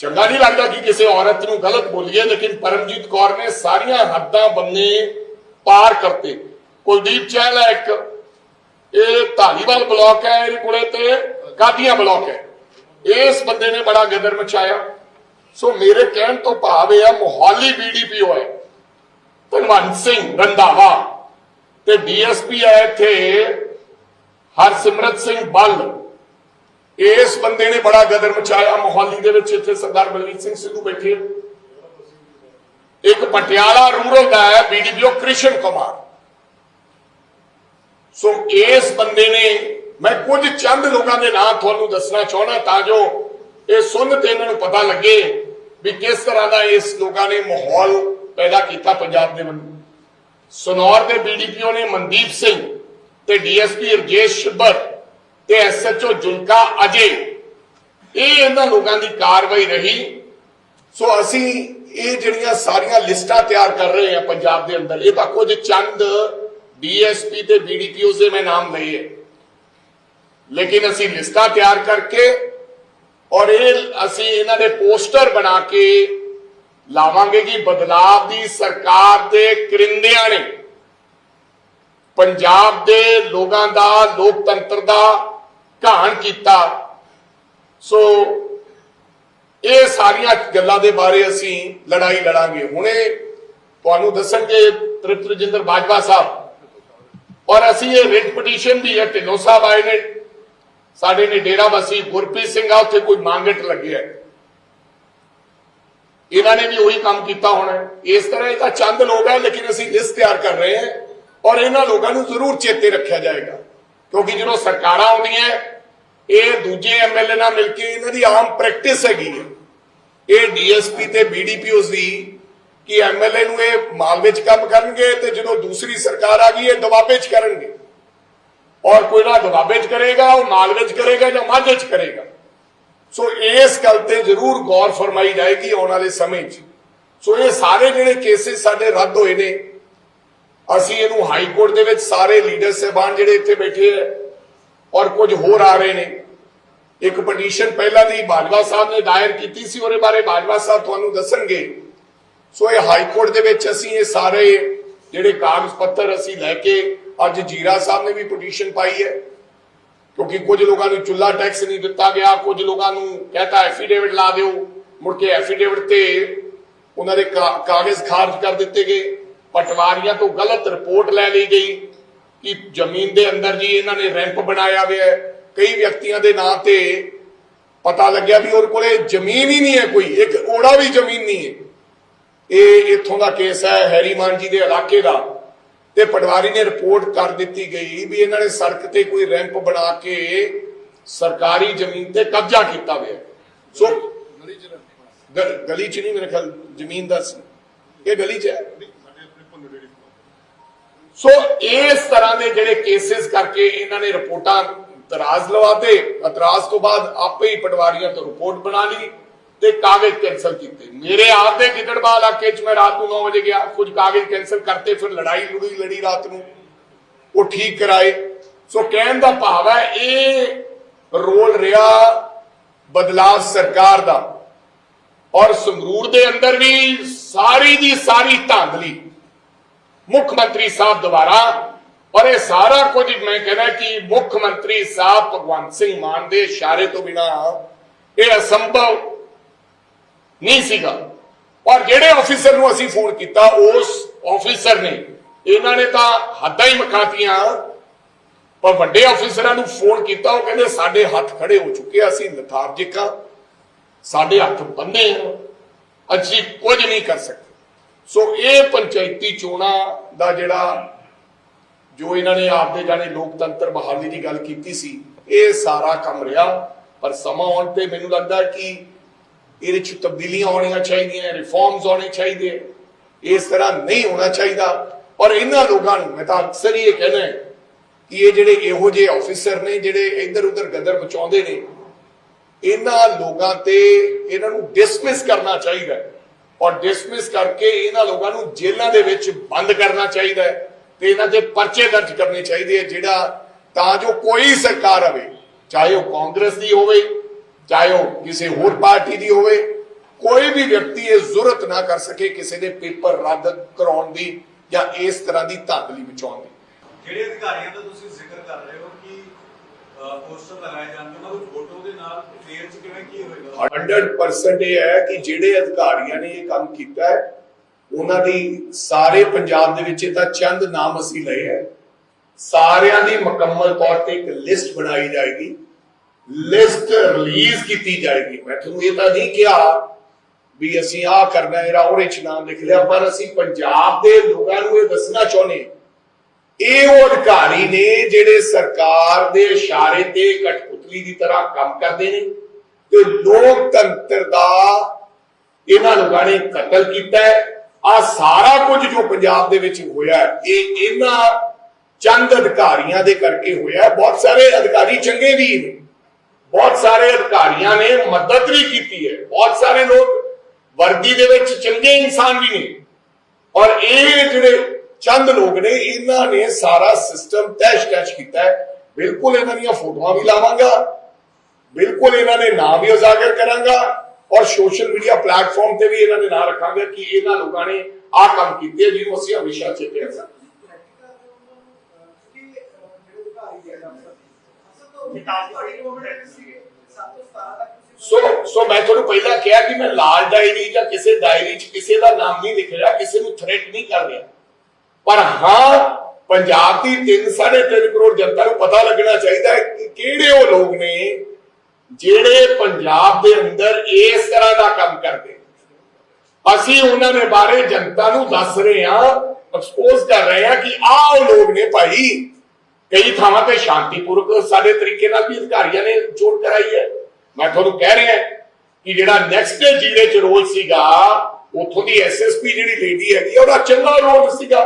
ਚੰਗਾ ਨਹੀਂ ਲੱਗਦਾ ਕਿ ਕਿਸੇ ਔਰਤ ਨੂੰ ਗਲਤ ਬੋਲੀਏ, ਲੇਕਿਨ ਪਰਮਜੀਤ ਕੌਰ ਨੇ ਸਾਰੀਆਂ ਹੱਦਾਂ ਬੰਨੇ ਪਾਰ ਕਰਤੇ। ਕੁਲਦੀਪ ਚਹਿਲ ਹੈ ਇੱਕ। ਇਹ ਧਾਲੀਵਾਲ ਬਲਾਕ ਹੈ, ਇਹਦੇ ਕੋਲੇ ਤੇ ਕਾਦੀਆਂ ਬਲਾਕ ਹੈ। ਇਸ ਬੰਦੇ ਨੇ ਬੜਾ ਗਦਰ ਮਚਾਇਆ। ਸੋ ਮੇਰੇ ਕਹਿਣ ਤੋਂ ਭਾਵ ਇਹ ਆ, ਮੋਹਾਲੀ ਬੀਡੀਪੀਓ ਹੈ। ਭਗਵੰਤ ਸਿੰਘ ਰੰਧਾਵਾ ਤੇ ਡੀਐਸਪੀ ਹੈ ਇੱਥੇ। ਹਰਸਿਮਰਤ ਸਿੰਘ ਬੱਲ, ਇਸ ਬੰਦੇ ਨੇ ਬੜਾ ਗਦਰ ਮਚਾਇਆ ਮੋਹਾਲੀ ਦੇ ਵਿੱਚ, ਇੱਥੇ ਸਰਦਾਰ ਬਲਵੀਰ ਸਿੰਘ ਸਿੱਧੂ ਬੈਠੇ ਆ। ਇੱਕ ਪਟਿਆਲਾ ਰੂਰਲ ਦਾ ਹੈ ਬੀਡੀਪੀਓ ਕ੍ਰਿਸ਼ਨ ਕੁਮਾਰ ਸੋ ਇਸ ਬੰਦੇ ਨੇ, ਮੈਂ ਕੁਝ ਚੰਦ ਲੋਕਾਂ ਦੇ ਨਾਂ ਤੁਹਾਨੂੰ ਦੱਸਣਾ ਚਾਹਣਾ ਤਾਂ ਜੋ ਇਹ ਸੁਣ ਤੇ ਇਹਨਾਂ ਨੂੰ ਪਤਾ ਲੱਗੇ ਵੀ ਕਿਸ ਤਰ੍ਹਾਂ ਦਾ ਇਸ ਲੋਕਾਂ ਨੇ ਮਾਹੌਲ ਪੈਦਾ ਕੀਤਾ ਪੰਜਾਬ ਦੇ ਵੱਲੋਂ ਸਨੌਰ ਦੇ ਬੀਡੀਪੀਓ ਨੇ ਮਨਦੀਪ ਸਿੰਘ ਤੇ ਡੀਐਸਪੀ ਰਜੇਸ਼ ਸ਼ਿੱਬਰ ਤੇ ਐਸਐਚਓ ਜੁਲਕਾ ਅਜੇ, ਇਹ ਇਹਨਾਂ ਲੋਕਾਂ ਦੀ ਕਾਰਵਾਈ ਰਹੀ। ਸੋ ਅਸੀਂ ਇਹ ਜਿਹੜੀਆਂ ਸਾਰੀਆਂ ਲਿਸਟਾਂ ਤਿਆਰ ਕਰ ਰਹੇ ਹਾਂ ਪੰਜਾਬ ਦੇ ਅੰਦਰ, ਇਹ ਤਾਂ ਕੁਝ ਚੰਦ, ਡੀਐਸਪੀ ਤੇ ਬੀਡੀਪੀਓ ਦੇ ਮੈਂ ਨਾਮ ਲਏ ਹੈ। ਲੇਕਿਨ ਅਸੀਂ ਲਿਸਟਾਂ ਤਿਆਰ ਕਰਕੇ ਔਰ ਇਹ ਅਸੀਂ ਇਹਨਾਂ ਦੇ ਪੋਸਟਰ ਬਣਾ ਕੇ ਲਾਵਾਂਗੇ ਕਿ ਬਦਲਾਵ ਦੀ ਸਰਕਾਰ ਦੇ ਕਰਿੰਦਿਆਂ ਨੇ ਪੰਜਾਬ ਦੇ ਲੋਕਾਂ ਦਾ, ਲੋਕਤੰਤਰ ਦਾ ਘਾਣ ਕੀਤਾ। ਸੋ ਇਹ ਸਾਰੀਆਂ ਗੱਲਾਂ ਦੇ ਬਾਰੇ ਅਸੀਂ ਲੜਾਈ ਲੜਾਂਗੇ। ਹੁਣੇ ਤੁਹਾਨੂੰ ਦੱਸਣਗੇ ਤ੍ਰਿਪਤ ਰਜਿੰਦਰ ਬਾਜਵਾ ਸਾਹਿਬ। ਔਰ ਅਸੀਂ ਇਹ ਰਿਟ ਪਟੀਸ਼ਨ ਦੀ ਹੈ, ਢਿੱਲੋਂ ਸਾਹਿਬ ਆਏ ਨੇ। ਸਾਡੇ ਨੇ ਡੇਰਾ ਬਸੀ ਗੁਰਪ੍ਰੀਤ ਸਿੰਘ ਆ, ਉੱਥੇ ਕੋਈ ਮੰਗਟ ਲੱਗਿਆ ਇਹਨਾਂ ਨੇ ਵੀ ਉਹੀ ਕੰਮ ਕੀਤਾ ਹੋਣਾ ਇਸ ਤਰ੍ਹਾਂ ਇਹ ਤਾਂ ਚੰਦ ਲੋਕ ਹੈ, ਲੇਕਿਨ ਅਸੀਂ ਲਿਸਟ ਤਿਆਰ ਕਰ ਰਹੇ ਹਾਂ। ਔਰ ਇਹਨਾਂ ਲੋਕਾਂ ਨੂੰ ਜ਼ਰੂਰ ਚੇਤੇ ਰੱਖਿਆ ਜਾਏਗਾ। ਕਿਉਂਕਿ ਜਦੋਂ ਸਰਕਾਰਾਂ ਆਉਂਦੀਆਂ, ਇਹ ਦੂਜੇ ਐਮਐਲਏ ਨਾਲ ਮਿਲ ਕੇ ਇਹਨਾਂ ਦੀ ਆਮ ਪ੍ਰੈਕਟਿਸ ਹੈਗੀ ਹੈ। ਇਹ ਡੀਐਸਪੀ ਤੇ ਬੀਡੀਪੀਓਸ ਦੀ ਕਿ ਐਮਐਲਏ ਨੂੰ ਇਹ ਮਾਲ ਵਿੱਚ ਕੰਮ ਕਰਨਗੇ ਤੇ ਜਦੋਂ ਦੂਸਰੀ ਸਰਕਾਰ ਆ ਗਈ, ਇਹ ਦਬਾਬੇ 'ਚ ਕਰਨਗੇ। ਔਰ ਕੋਈ ਨਾ ਦਬਾਬੇ 'ਚ ਕਰੇਗਾ, ਉਹ ਮਾਲ ਵਿੱਚ ਕਰੇਗਾ ਜਾਂ ਮਾਝੇ 'ਚ ਕਰੇਗਾ। ਸੋ ਇਸ ਗੱਲ ਤੇ ਜ਼ਰੂਰ ਗੌਰ ਫਰਮਾਈ ਜਾਏਗੀ ਆਉਣ ਵਾਲੇ ਸਮੇਂ 'ਚ। ਸੋ ਇਹ ਸਾਰੇ ਜਿਹੜੇ ਕੇਸਿਸ ਸਾਡੇ ਰੱਦ ਹੋਏ ਨੇ ਅਸੀਂ ਇਹਨੂੰ ਹਾਈ ਕੋਰਟ ਦੇ ਵਿੱਚ ਸਾਰੇ ਲੀਡਰ ਸਹਿਬਾਨ ਜਿਹੜੇ ਇੱਥੇ ਬੈਠੇ ਹੈ ਔਰ ਕੁਝ ਹੋਰ ਆ ਰਹੇ ਨੇ। ਇੱਕ ਪਟੀਸ਼ਨ ਪਹਿਲਾਂ ਦੀ ਬਾਜਵਾ ਸਾਹਿਬ ਨੇ ਦਾਇਰ ਕੀਤੀ ਸੀ, ਉਹਦੇ ਬਾਰੇ ਬਾਜਵਾ ਸਾਹਿਬ ਤੁਹਾਨੂੰ ਦੱਸਣਗੇ। ਸੋ ਇਹ ਹਾਈ ਕੋਰਟ ਦੇ ਵਿੱਚ ਅਸੀਂ ਇਹ ਸਾਰੇ ਜਿਹੜੇ ਕਾਗਜ਼ ਪੱਤਰ ਅਸੀਂ ਲੈ ਕੇ ਅੱਜ ਜੀਰਾ ਸਾਹਿਬ ਨੇ ਵੀ ਪਟੀਸ਼ਨ ਪਾਈ ਹੈ। ਕਿਉਂਕਿ ਕੁਝ ਲੋਕਾਂ ਨੂੰ ਚੁੱਲਾ ਟੈਕਸ ਨਹੀਂ ਦਿੱਤਾ ਗਿਆ, ਕੁਝ ਲੋਕਾਂ ਨੂੰ ਕਹਤਾ ਐਫੀਡੇਵਿਟ ਲਾ ਦਿਓ, ਮੁੜ ਕੇ ਐਫੀਡੇਵਿਟ ਤੇ ਉਹਨਾਂ ਦੇ ਕਾਗਜ਼ ਖਾਰਜ ਕਰ ਦਿੱਤੇ ਗਏ। ਪਟਵਾਰੀਆਂ ਤੋਂ ਗਲਤ ਰਿਪੋਰਟ ਲੈ ਲਈ ਗਈ ਕਿ ਜ਼ਮੀਨ ਦੇ ਅੰਦਰ ਜੀ ਇਹਨਾਂ ਨੇ ਰੈਂਪ ਬਣਾਇਆ ਹੋਇਆ ਹੈ। ਕਈ ਵਿਅਕਤੀਆਂ ਦੇ ਨਾਂ ਤੇ ਪਤਾ ਲੱਗਿਆ ਵੀ ਉਹਦੇ ਕੋਲੇ ਜ਼ਮੀਨ ਹੀ ਨਹੀਂ ਹੈ ਕੋਈ ਇੱਕ ਓੜਾ ਵੀ ਜ਼ਮੀਨ ਨਹੀਂ ਹੈ। ਇਹ ਇੱਥੋਂ ਦਾ ਕੇਸ ਹੈ ਹੈਰੀਮਾਨ ਜੀ ਦੇ ਇਲਾਕੇ ਦਾ ਤੇ ਪਟਵਾਰੀ ਨੇ ਰਿਪੋਰਟ ਕਰ ਦਿੱਤੀ ਗਈ ਵੀ ਇਹਨਾਂ ਨੇ ਸੜਕ ਤੇ ਕੋਈ ਰੈਂਪ ਬਣਾ ਕੇ ਸਰਕਾਰੀ ਜ਼ਮੀਨ ਤੇ ਕਬਜ਼ਾ ਕੀਤਾ ਹੋਇਆ। ਸੋ ਗਲੀ ਚ ਨਹੀਂ ਮੇਰੇ ਖਿਆਲ ਜ਼ਮੀਨ ਦਾ ਇਹ ਗਲੀ ਚ ਹੈ। ਸੋ ਇਸ ਤਰ੍ਹਾਂ ਦੇ ਜਿਹੜੇ ਕੇਸਿਸ ਕਰਕੇ ਇਹਨਾਂ ਨੇ ਰਿਪੋਰਟਾਂ ਇਤਰਾਜ਼ ਲਵਾਤੇ। ਇਤਰਾਜ਼ ਤੋਂ ਬਾਅਦ ਆਪੇ ਹੀ ਪਟਵਾਰੀਆਂ ਤੋਂ ਰਿਪੋਰਟ ਬਣਾ ਲਈ ਤੇ ਕਾਗਜ਼ ਕੈਨਸਲ ਕੀਤੇ। ਮੇਰੇ ਆਪ ਦੇ ਗਿੱਦੜਬਾਹ ਇਲਾਕੇ 'ਚ ਮੈਂ ਰਾਤ ਨੂੰ 9 ਵਜੇ ਗਿਆ। ਕੁਝ ਕਾਗਜ਼ ਕੈਨਸਲ ਕਰਤੇ, ਫਿਰ ਲੜਾਈ ਲੜੀ ਲੜੀ ਰਾਤ ਨੂੰ। ਉਹ ਠੀਕ ਕਰਾਏ। ਸੋ ਕਹਿਣ ਦਾ ਭਾਵ ਹੈ, ਇਹ ਰੋਲ ਰਿਹਾ ਬਦਲਾਵ ਸਰਕਾਰ ਦਾ। ਔਰ ਸੰਗਰੂਰ ਦੇ ਅੰਦਰ ਵੀ ਸਾਰੀ ਦੀ ਸਾਰੀ ਧਾਂਦਲੀ। ਮੁੱਖ ਮੰਤਰੀ ਸਾਹਿਬ ਦੁਆਰਾ ਔਰ ਇਹ ਸਾਰਾ ਕੁਝ ਮੈਂ ਕਹਿੰਦਾ ਕਿ ਮੁੱਖ ਮੰਤਰੀ ਸਾਹਿਬ ਭਗਵੰਤ ਸਿੰਘ ਮਾਨ ਦੇ ਇਸ਼ਾਰੇ ਤੋਂ ਬਿਨਾ ਇਹ ਅਸੰਭਵ ਨਹੀਂ ਸੀਗਾ। ਔਰ ਜਿਹੜੇ ਆਫੀਸਰ ਨੂੰ ਅਸੀਂ ਫੋਨ ਕੀਤਾ, ਉਸ ਆਫੀਸਰ ਨੇ, ਇਹਨਾਂ ਨੇ ਤਾਂ ਹੱਦਾਂ ਹੀ ਮਖਾਤੀਆਂ, ਪਰ ਵੱਡੇ ਆਫੀਸਰਾਂ ਨੂੰ ਫੋਨ ਕੀਤਾ, ਉਹ ਕਹਿੰਦੇ ਸਾਡੇ ਹੱਥ ਖੜੇ ਹੋ ਚੁੱਕੇ ਅਸੀਂ ਲਥਾਰਜਿਕ ਹਾਂ ਸਾਡੇ ਹੱਥ ਬੰਨੇ ਆ, ਅਸੀਂ ਕੁਝ ਨਹੀਂ ਕਰ ਸਕਦੇ। ਸੋ ਇਹ ਪੰਚਾਇਤੀ ਚੋਣਾਂ ਦਾ ਜਿਹੜਾ ਜੋ ਇਹਨਾਂ ਨੇ ਆਪਦੇ ਜਾਣੇ ਲੋਕਤੰਤਰ ਬਹਾਲੀ ਦੀ ਗੱਲ ਕੀਤੀ ਸੀ, ਇਹ ਸਾਰਾ ਕੰਮ ਰਿਹਾ। ਪਰ ਸਮਾਂ ਆਉਣ ਤੇ ਮੈਨੂੰ ਲੱਗਦਾ ਕਿ ਇਹਦੇ ਚ ਤਬਦੀਲੀਆਂ ਆਉਣੀਆਂ ਚਾਹੀਦੀਆਂ, ਰਿਫਾਰਮਸ ਆਉਣੇ ਚਾਹੀਦੇ। ਇਸ ਤਰ੍ਹਾਂ ਨਹੀਂ ਹੋਣਾ ਚਾਹੀਦਾ। ਔਰ ਇਹਨਾਂ ਲੋਕਾਂ ਨੂੰ ਮੈਂ ਤਾਂ ਅਕਸਰ ਹੀ ਇਹ ਕਹਿੰਦਾ ਕਿ ਇਹ ਜਿਹੜੇ ਇਹੋ ਜਿਹੇ ਆਫੀਸਰ ਨੇ, ਜਿਹੜੇ ਇੱਧਰ ਉੱਧਰ ਗਦਰ ਮਚਾਉਂਦੇ ਨੇ, ਇਹਨਾਂ ਲੋਕਾਂ ਤੇ ਇਹਨਾਂ ਨੂੰ ਡਿਸਮਿਸ ਕਰਨਾ ਚਾਹੀਦਾ ਔਰ ਡਿਸਮਿਸ ਕਰਕੇ ਇਹਨਾਂ ਲੋਕਾਂ ਨੂੰ ਜੇਲ੍ਹਾਂ ਦੇ ਵਿੱਚ ਬੰਦ ਕਰਨਾ ਚਾਹੀਦਾ ਹੈ ਤੇ ਇਹਨਾਂ ਦੇ ਪਰਚੇ ਦਰਜ ਕਰਨੇ ਚਾਹੀਦੇ ਆ ਜਿਹੜਾ ਤਾਂ ਜੋ ਕੋਈ ਸਰਕਾਰ ਆਵੇ, ਚਾਹੇ ਉਹ ਕਾਂਗਰਸ ਦੀ ਹੋਵੇ, ਚਾਹੇ ਉਹ ਕਿਸੇ ਹੋਰ ਪਾਰਟੀ ਦੀ ਹੋਵੇ, ਕੋਈ ਵੀ ਵਿਅਕਤੀ ਇਹ ਜ਼ੁਰਤ ਨਾ ਕਰ ਸਕੇ ਕਿਸੇ ਦੇ ਪੇਪਰ ਰੱਦ ਕਰਾਉਣ ਦੀ ਜਾਂ ਇਸ ਤਰ੍ਹਾਂ ਦੀ ਧਾਂਦਲੀ ਬਚਾਉਣ ਦੀ। ਜਿਹੜੇ ਅਧਿਕਾਰੀਆਂ ਦਾ ਤੁਸੀਂ ਜ਼ਿਕਰ ਕਰ ਰਹੇ ਹੋ ਪੋਸਟਰ ਲਗਾਏ ਜਾਂਦੇ ਉਹਨਾਂ ਦੀ ਫੋਟੋ ਦੇ ਨਾਲ ਫੇਰ ਚ ਕਿਵੇਂ ਕੀ ਹੋਏਗਾ? 100% ਇਹ ਹੈ ਕਿ ਜਿਹੜੇ ਅਧਿਕਾਰੀਆਂ ਨੇ ਇਹ ਕੰਮ ਕੀਤਾ ਹੈ, ਉਹਨਾਂ ਦੀ ਸਾਰੇ ਪੰਜਾਬ ਦੇ ਵਿੱਚ ਇਹ ਤਾਂ ਚੰਦ ਨਾਮ ਅਸੀਂ ਲਏ ਹੈ। ਸਾਰਿਆਂ ਦੀ ਮੁਕੰਮਲ ਤੌਰ ਤੇ ਇੱਕ ਲਿਸਟ ਬਣਾਈ ਜਾਏਗੀ। ਲਿਸਟ ਰਿਲੀਜ਼ ਕੀਤੀ ਜਾਏਗੀ। ਮੈਂ ਤੁਹਾਨੂੰ ਇਹ ਤਾਂ ਨਹੀਂ ਕਿਹਾ ਵੀ ਅਸੀਂ ਆਹ ਕਰਨਾ ਹੈ ਉਹਦੇ ਚ ਨਾਮ ਲਿਖ ਲਿਆ, ਪਰ ਅਸੀਂ ਪੰਜਾਬ ਦੇ ਲੋਕਾਂ ਨੂੰ ਇਹ ਦੱਸਣਾ ਚਾਹੁੰਦੇ ਹਾਂ ਇਹ ਉਹ ਅਧਿਕਾਰੀ ਨੇ ਜਿਹੜੇ ਸਰਕਾਰ ਦੇ ਇਸ਼ਾਰੇ ਤੇ ਕਠਪੁਤਲੀ ਦੀ ਤਰ੍ਹਾਂ ਕੰਮ ਕਰਦੇ ਨੇ ਤੇ ਲੋਕਤੰਤਰ ਦਾ ਇਹਨਾਂ ਲੋਕਾਂ ਨੇ ਕਤਲ ਕੀਤਾ ਆ ਸਾਰਾ ਕੁਝ ਜੋ ਪੰਜਾਬ ਦੇ ਵਿੱਚ ਹੋਇਆ ਇਹ ਇਹਨਾਂ ਚੰਦ ਅਧਿਕਾਰੀਆਂ ਦੇ ਕਰਕੇ ਹੋਇਆ ਬਹੁਤ ਸਾਰੇ ਅਧਿਕਾਰੀ ਚੰਗੇ ਵੀ ਨੇ, ਬਹੁਤ ਸਾਰੇ ਅਧਿਕਾਰੀਆਂ ਨੇ ਮਦਦ ਵੀ ਕੀਤੀ ਹੈ। ਬਹੁਤ ਸਾਰੇ ਲੋਕ ਵਰਦੀ ਦੇ ਵਿੱਚ ਚੰਗੇ ਇਨਸਾਨ ਵੀ ਨੇ। ਔਰ ਇਹ ਜਿਹੜੇ ਚੰਦ ਲੋਕ ਨੇ, ਇਹਨਾਂ ਨੇ ਸਾਰਾ ਸਿਸਟਮ ਤੈਸ਼ ਤੈਸ਼ ਕੀਤਾ ਹੈ। ਬਿਲਕੁਲ ਇਹਨਾਂ ਦੀਆਂ ਫੋਟੋਆਂ ਵੀ ਲਾਵਾਂਗਾ। ਬਿਲਕੁਲ ਇਹਨਾਂ ਦੇ ਨਾਮ ਵੀ ਉਜਾਗਰ ਕਰਾਂਗਾ। ਔਰ ਸੋਸ਼ਲ ਮੀਡੀਆ ਪਲੇਟਫਾਰਮ ਤੇ ਵੀ ਇਹਨਾਂ ਦੇ ਨਾਂ ਰੱਖਾਂਗੇ ਕਿ ਇਹਨਾਂ ਲੋਕਾਂ ਨੇ ਆਹ ਕੰਮ ਕੀਤੇ ਜਿਹਨੂੰ ਅਸੀਂ ਹਮੇਸ਼ਾ ਚੇਤੇ ਰੱਖਾਂਗੇ ਸੋ ਸੋ ਮੈਂ ਤੁਹਾਨੂੰ ਪਹਿਲਾਂ ਕਿਹਾ ਕਿ ਮੈਂ ਲਾਲ ਡਾਇਰੀ ਜਾਂ ਕਿਸੇ ਡਾਇਰੀ 'ਚ ਕਿਸੇ ਦਾ ਨਾਮ ਨਹੀਂ ਲਿਖ ਰਿਹਾ, ਕਿਸੇ ਨੂੰ ਥ੍ਰੈਟ ਨਹੀਂ ਕਰ ਰਿਹਾ। ਪਰ ਹਾਂ, ਪੰਜਾਬ ਦੀ 3.5 ਕਰੋੜ ਜਨਤਾ ਨੂੰ ਪਤਾ ਲੱਗਣਾ ਚਾਹੀਦਾ ਹੈ ਕਿ ਕਿਹੜੇ ਉਹ ਲੋਕ ਨੇ ਜਿਹੜੇ ਪੰਜਾਬ ਦੇ ਅੰਦਰ ਇਸ ਤਰ੍ਹਾਂ ਦਾ ਕੰਮ ਕਰਦੇ ਅਸੀਂ ਉਹਨਾਂ ਦੇ ਬਾਰੇ ਜਨਤਾ ਨੂੰ ਦੱਸ ਰਹੇ ਹਾਂ ਐਕਸਪੋਜ਼ ਕਰ ਰਹੇ ਹਾਂ ਕਿ ਆਹ ਉਹ ਲੋਕ ਨੇ ਭਾਈ, ਕਈ ਥਾਵਾਂ ਤੇ ਸ਼ਾਂਤੀਪੂਰਵਕ ਸਾਡੇ ਤਰੀਕੇ ਨਾਲ ਵੀ ਅਧਿਕਾਰੀਆਂ ਨੇ ਚੋਣ ਕਰਾਈ ਹੈ। ਮੈਂ ਤੁਹਾਨੂੰ ਕਹਿ ਰਿਹਾ ਕਿ ਜਿਹੜਾ ਨੈਕਸਟ ਜੀਰੇ ਚ ਰੋਲ ਸੀਗਾ, ਉੱਥੋਂ ਦੀ ਐਸਐਸਪੀ ਜਿਹੜੀ ਲੇਡੀ ਹੈਗੀ ਉਹਦਾ ਚੰਗਾ ਰੋਲ ਸੀਗਾ।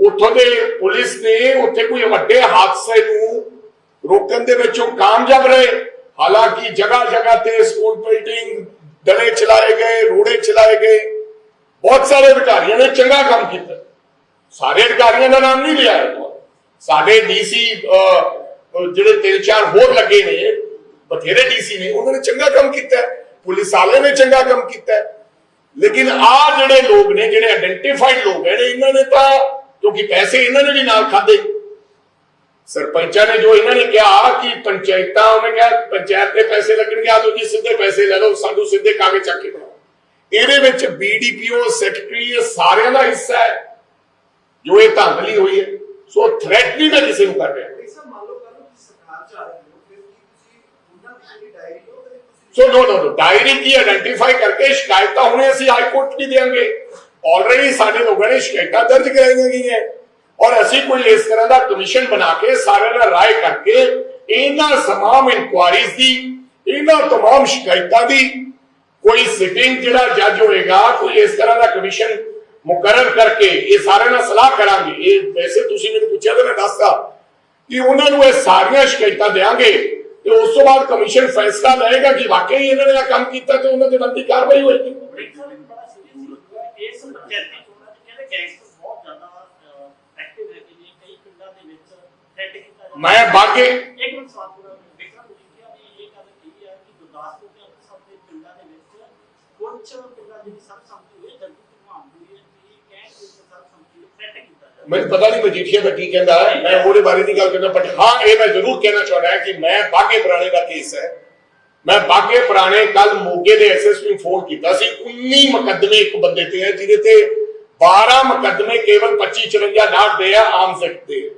ਉੱਥੋਂ ਦੇ ਪੁਲਿਸ ਨੇ ਉੱਥੇ ਕੋਈ ਵੱਡੇ ਹਾਦਸੇ ਨੂੰ ਰੋਕਣ ਦੇ ਵਿੱਚ ਉਹ ਕਾਮਯਾਬ ਰਹੇ। ਹਾਲਾਂਕਿ ਜਗ੍ਹਾ ਜਗ੍ਹਾ ਤੇ ਸਕੂਲ ਬਿਲਡਿੰਗ ਡਲੇ ਚਲਾਏ ਗਏ, ਰੋੜੇ ਚਲਾਏ ਗਏ। ਬਹੁਤ ਸਾਰੇ ਅਧਿਕਾਰੀਆਂ ਨੇ ਚੰਗਾ ਕੰਮ ਕੀਤਾ। ਸਾਰੇ ਅਧਿਕਾਰੀਆਂ ਦਾ ਨਾਮ ਨਹੀਂ ਲਿਆ ਸਾਡੇ ਡੀਸੀ ਜਿਹੜੇ ਤਿੰਨ ਚਾਰ ਹੋਰ ਲੱਗੇ ਨੇ, ਬਥੇਰੇ ਡੀਸੀ ਨੇ, ਉਹਨਾਂ ਨੇ ਚੰਗਾ ਕੰਮ ਕੀਤਾ। ਪੁਲਿਸ ਵਾਲੇ ਨੇ ਚੰਗਾ ਕੰਮ ਕੀਤਾ। ਲੇਕਿਨ ਆ ਜਿਹੜੇ ਲੋਕ ਨੇ, ਜਿਹੜੇ ਆਇਡੈਂਟੀਫਾਈਡ ਲੋਕ ਹੈ ਨੇ, ਇਹਨਾਂ ਨੇ ਤਾਂ ਕਿਉਂਕਿ ਪੈਸੇ ਇਹਨਾਂ ਨੇ ਵੀ ਨਾਲ ਖਾਦੇ ਸਰਪੰਚਾਂ ਨੇ ਜੋ ਇਹਨਾਂ ਨੇ ਕਿਹਾ ਕਿ ਪੰਚਾਇਤਾਂ ਉਹਨੇ ਕਿਹਾ ਪੰਚਾਇਤ ਦੇ ਪੈਸੇ ਲੱਗਣਗੇ ਆ ਤੁਸੀਂ ਸਿੱਧੇ ਪੈਸੇ ਲੈ ਲਓ ਸਾਨੂੰ ਸਿੱਧੇ ਕਾਗਜ਼ ਚੱਕ ਕੇ ਬਣਾਓ। ਇਹਦੇ ਵਿੱਚ ਬੀਡੀਪੀਓ ਸੈਕਟਰੀ ਸਾਰਿਆਂ ਦਾ ਹਿੱਸਾ ਹੈ ਜੋ ਇਹ ਧਾਂਦਲੀ ਹੋਈ ਹੈ। ਸੋ ਥ੍ਰੈਟ ਨਹੀਂ ਮੈਂ ਕਿਸੇ ਨੂੰ ਕਰ ਰਿਹਾ। ਸੋ ਨੋ ਨੋ ਨੋ ਡਾਇਰੀ ਕੀ ਆਇਡੈਂਟੀਫਾਈ ਕਰਕੇ ਸ਼ਿਕਾਇਤਾਂ ਹੁਣੇ ਅਸੀਂ ਹਾਈ ਕੋਰਟ ਕੀ ਦੇਾਂਗੇ ਆਲਰੇਡੀ ਸਾਡੇ ਲੋਕਾਂ ਨੇ ਸ਼ਿਕਾਇਤਾਂ ਦਰਜ ਕਰਾਈਆਂ ਗਈਆਂ। ਔਰ ਅਸੀਂ ਕੋਈ ਇਸ ਤਰ੍ਹਾਂ ਦਾ ਕਮਿਸ਼ਨ ਬਣਾ ਕੇ ਸਾਰਿਆਂ ਨਾਲ ਰਾਏ ਕਰਕੇ ਇਹਨਾਂ ਤਮਾਮ ਇਨਕੁਆਰੀਜ਼ ਦੀ, ਇਹਨਾਂ ਤਮਾਮ ਸ਼ਿਕਾਇਤਾਂ ਦੀ ਕੋਈ ਸਿਟਿੰਗ ਜਿਹੜਾ ਜੱਜ ਹੋਏਗਾ, ਕੋਈ ਇਸ ਤਰ੍ਹਾਂ ਦਾ ਕਮਿਸ਼ਨ ਮੁਕਰਰ ਕਰਕੇ ਇਹ ਸਾਰਿਆਂ ਨਾਲ ਸਲਾਹ ਕਰਾਂਗੇ। ਇਹ ਵੈਸੇ ਤੁਸੀਂ ਮੈਨੂੰ ਪੁੱਛਿਆ ਤਾਂ ਮੈਂ ਦੱਸਦਾ ਕਿ ਉਹਨਾਂ ਨੂੰ ਇਹ ਸਾਰੀਆਂ ਸ਼ਿਕਾਇਤਾਂ ਦੇਾਂਗੇ ਤੇ ਉਸ ਤੋਂ ਬਾਅਦ ਕਮਿਸ਼ਨ ਫੈਸਲਾ ਲਏਗਾ ਕਿ ਵਾਕਈ ਇਹਨਾਂ ਨੇ ਕੰਮ ਕੀਤਾ ਤੇ ਉਹਨਾਂ ਦੇ ਬੰਦੀ ਕਾਰਵਾਈ ਹੋਏਗੀ। ਇਸ ਪੰਚਾਇਤੀ ਚੋਣਾਂ 'ਚ ਕਹਿੰਦੇ ਗੈਂਗਸਟਰ ਬਹੁਤ ਜ਼ਿਆਦਾ ਐਕਟਿਵ ਹੈਗੇ ਨੇ ਕਈ ਪਿੰਡਾਂ ਦੇ ਵਿੱਚ ਥ੍ਰੈਟ ਕੀਤਾ ਜਾਂਦਾ ਮੈਂ ਬਾਕੀ ਇੱਕ ਮਿੰਟ ਸਵਾਲ ਪੂਰਾ ਵਿਕਰਮ ਮਜੀਠੀਆ ਨੇ ਇਹ ਗੱਲ ਕਹੀ ਹੈ ਕਿ ਗੁਰਦਾਸਪੁਰ ਤੇ ਅੰਮ੍ਰਿਤਸਰ ਦੇ ਪਿੰਡਾਂ ਦੇ ਵਿੱਚ ਕੁਝ ਪਿੰਡਾਂ ਦੀ ਸਰਬਸੰਮਤੀ ਹੋਈ ਜਲਦੀ ਭਗਵਾਨ ਦੀ ਹੈ ਕਿ ਕਹਿ ਕੇ ਸਰਬਸੰਮਤੀ ਨੂੰ ਥ੍ਰੈਟ ਕੀਤਾ ਜਾਂਦਾ ਮੈਨੂੰ ਪਤਾ ਨਹੀਂ ਮਜੀਠੀਆ ਦਾ ਕੀ ਕਹਿੰਦਾ ਮੈਂ ਉਹਦੇ ਬਾਰੇ ਨਹੀਂ ਗੱਲ ਕਰਦਾ ਬਟ ਹਾਂ ਇਹ ਮੈਂ ਜ਼ਰੂਰ ਕਹਿਣਾ ਚਾਹੁੰਦਾ ਕਿ ਮੈਂ ਬਾਗੇ ਪੁਰਾਣੇ ਦਾ ਕੇਸ ਹੈ। ਮੈਂ ਬਾਗੇ ਪੁਰਾਣੇ ਕੱਲ ਮੋਗੇ ਦੇ ਐਸਐਸਪੀ ਨੂੰ ਫੋਨ ਕੀਤਾ ਸੀ। 19 ਮੁਕੱਦਮੇ ਇੱਕ ਬੰਦੇ ਤੇ ਹੈ, ਜਿਹਦੇ ਤੇ 12 ਮੁਕੱਦਮੇ ਕੇਵਲ 25 54 ਨਾਟ ਦੇ ਆ ਆਰਮਸ ਐਕਟ ਦੇ।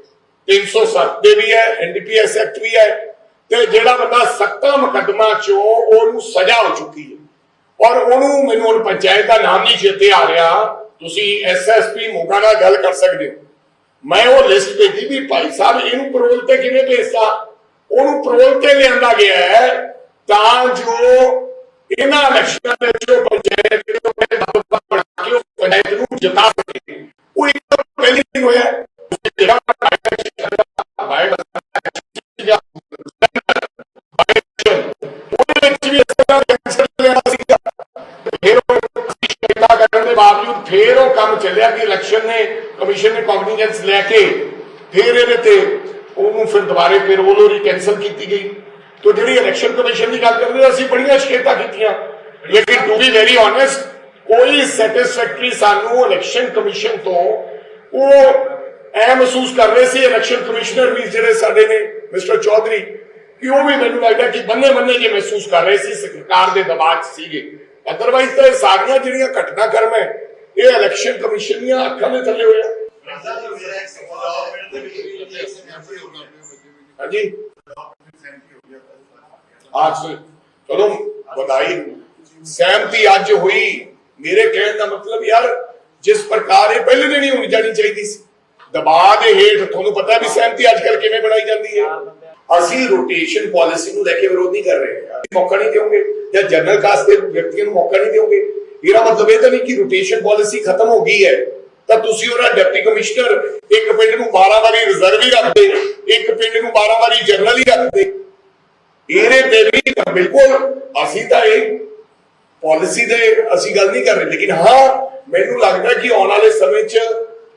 307 ਦੇ ਵੀ ਹੈ ਐਨਡੀਪੀਐਸ ਐਕਟ ਵੀ ਹੈ। ਤੇ ਜਿਹੜਾ ਬੰਦਾ ਸੱਤਾ ਮੁਕੱਦਮਾ ਚੋਂ ਉਹਨੂੰ ਸਜ਼ਾ ਹੋ ਚੁੱਕੀ ਹੈ। ਔਰ ਉਹਨੂੰ ਮੈਨੂੰ ਹੁਣ ਪੰਚਾਇਤ ਦਾ ਨਾਮ ਨਹੀਂ ਚੇਤੇ ਆ ਰਿਹਾ। ਤੁਸੀਂ ਐਸਐਸਪੀ ਮੋਗਾ ਨਾਲ ਗੱਲ ਕਰ ਸਕਦੇ ਹੋ। ਮੈਂ ਉਹ ਲਿਸਟ ਭੇਜੀ ਵੀ ਭਾਈ ਸਾਹਿਬ, ਇਹਨੂੰ ਪਰੋਲ ਤੇ ਕਿਵੇਂ ਭੇਜਤਾ? ਉਹਨੂੰ ਪਰੋਲ ਤੇ ਲਿਆਂਦਾ ਗਿਆ ਹੈ। ਤਾਂ ਜੋ ਇਹਨਾਂ ਇਲੈਕਸ਼ਨਾਂ ਦੇ ਵਿੱਚ ਪੰਚਾਇਤ ਦੇ ਦਬਦਬਾ ਬਣਾ ਕੇ ਉਹ ਪੰਚਾਇਤ ਨੂੰ ਜਿਤਾ ਸਕੇ, ਉਹ ਇੱਕ ਪਹਿਲੀ ਨਹੀਂ ਹੋਇਆ। ਜਿਹੜਾ ਉਹਦੇ ਵਿੱਚ ਵੀ ਇਸ ਤਰ੍ਹਾਂ ਦਾ ਕੈਂਸਰ ਲਿਆ ਸੀਗਾ। ਫਿਰ ਉਹ ਸ਼ਿਕਾਇਤਾਂ ਕਰਨ ਦੇ ਬਾਵਜੂਦ ਫਿਰ ਉਹ ਕੰਮ ਚੱਲਿਆ ਕਿ ਇਲੈਕਸ਼ਨ ਨੇ ਕਮਿਸ਼ਨ ਨੇ ਕੌਗਨੀਜੈਂਸ ਲੈ ਕੇ ਫਿਰ ਇਹਦੇ ਤੇ ਉਹਨੂੰ ਫਿਰ ਦੁਬਾਰੇ ਫਿਰ ਉਹ ਲੋਰੀ ਕੈਂਸਲ ਕੀਤੀ ਗਈ। ਤੋ ਜਿਹੜੀ ਇਲੈਕਸ਼ਨ ਕਮਿਸ਼ਨ ਦੀ ਗੱਲ ਕਰਦੇ ਅਸੀਂ ਬੜੀਆਂ ਸ਼ਿਕਾਇਤਾਂ ਕੀਤੀਆਂ। ਲੇਕਿਨ ਟੂ ਬੀ ਵੈਰੀ ਓਨੈਸਟ ਕੋਈ ਸੈਟੀਸਫੈਕਟਰੀ ਸਾਨੂੰ ਇਲੈਕਸ਼ਨ ਕਮਿਸ਼ਨ ਤੋਂ ਉਹ ਐ ਮਹਿਸੂਸ ਕਰ ਰਹੇ ਸੀ ਇਲੈਕਸ਼ਨ ਕਮਿਸ਼ਨਰ ਵੀ ਜਿਹੜੇ ਸਾਡੇ ਨੇ ਮਿਸਟਰ ਚੌਧਰੀ ਕਿ ਉਹ ਵੀ ਮੈਨੂੰ ਲੱਗਦਾ ਕਿ ਬੰਨੇ ਬੰਨੇ ਜੇ ਮਹਿਸੂਸ ਕਰ ਰਹੇ ਸੀ ਸਰਕਾਰ ਦੇ ਦਬਾਅ 'ਚ ਸੀਗੇ। ਅਦਰਵਾਈਜ਼ ਤਾਂ ਸਾਰੀਆਂ ਜਿਹੜੀਆਂ ਘਟਨਾਕ੍ਰਮ ਹੈ ਇਹ ਇਲੈਕਸ਼ਨ ਕਮਿਸ਼ਨ ਦੀਆਂ ਅੱਖਾਂ ਦੇ ਥੱਲੇ ਹੋਇਆ ਹਾਂਜੀ। ਅੱਜ ਚਲੋ ਵਧਾਈ ਸਹਿਮਤੀ ਅੱਜ ਹੋਈ। ਮੇਰੇ ਕਹਿਣ ਦਾ ਮਤਲਬ ਯਾਰ, ਜਿਸ ਪ੍ਰਕਾਰ ਇਹ ਪਹਿਲੇ ਦਿਨ ਹੀ ਹੋਣੀ ਜਾਣੀ ਚਾਹੀਦੀ ਸੀ। ਦਬਾਅ ਦੇ ਹੇਠ ਤੁਹਾਨੂੰ ਪਤਾ ਵੀ ਸਹਿਮਤੀ ਅੱਜ ਕੱਲ ਕਿਵੇਂ ਬਣਾਈ ਜਾਂਦੀ ਹੈ। ਅਸੀਂ ਰੋਟੇਸ਼ਨ ਪਾਲਿਸੀ ਨੂੰ ਲੈ ਕੇ ਵਿਰੋਧ ਨਹੀਂ ਕਰ ਰਹੇ ਮੌਕਾ ਨਹੀਂ ਦਿਓਗੇ ਜਾਂ ਜਨਰਲ ਕਾਸਟ ਦੇ ਵਿਅਕਤੀਆਂ ਨੂੰ ਮੌਕਾ ਨਹੀਂ ਦਿਓਗੇ। ਇਹਦਾ ਮਤਲਬ ਇਹ ਤਾਂ ਨਹੀਂ ਕਿ ਰੋਟੇਸ਼ਨ ਪਾਲਿਸੀ ਖਤਮ ਹੋ ਗਈ ਹੈ। ਤਾਂ ਤੁਸੀਂ ਉਹਦਾ ਡਿਪਟੀ ਕਮਿਸ਼ਨਰ ਇੱਕ ਪਿੰਡ ਨੂੰ 12 ਵਾਰੀ ਰਿਜ਼ਰਵ ਹੀ ਰੱਖਦੇ, ਇੱਕ ਪਿੰਡ ਨੂੰ 12 ਵਾਰੀ ਜਨਰਲ ਹੀ ਰੱਖਦੇ। ਇਹਦੇ ਤੇ ਵੀ ਬਿਲਕੁਲ ਅਸੀਂ ਤਾਂ ਇਹ ਪਾਲਿਸੀ ਦੇ ਅਸੀਂ ਗੱਲ ਨਹੀਂ ਕਰ ਰਹੇ। ਲੇਕਿਨ ਹਾਂ ਮੈਨੂੰ ਲੱਗਦਾ ਕਿ ਆਉਣ ਵਾਲੇ ਸਮੇਂ 'ਚ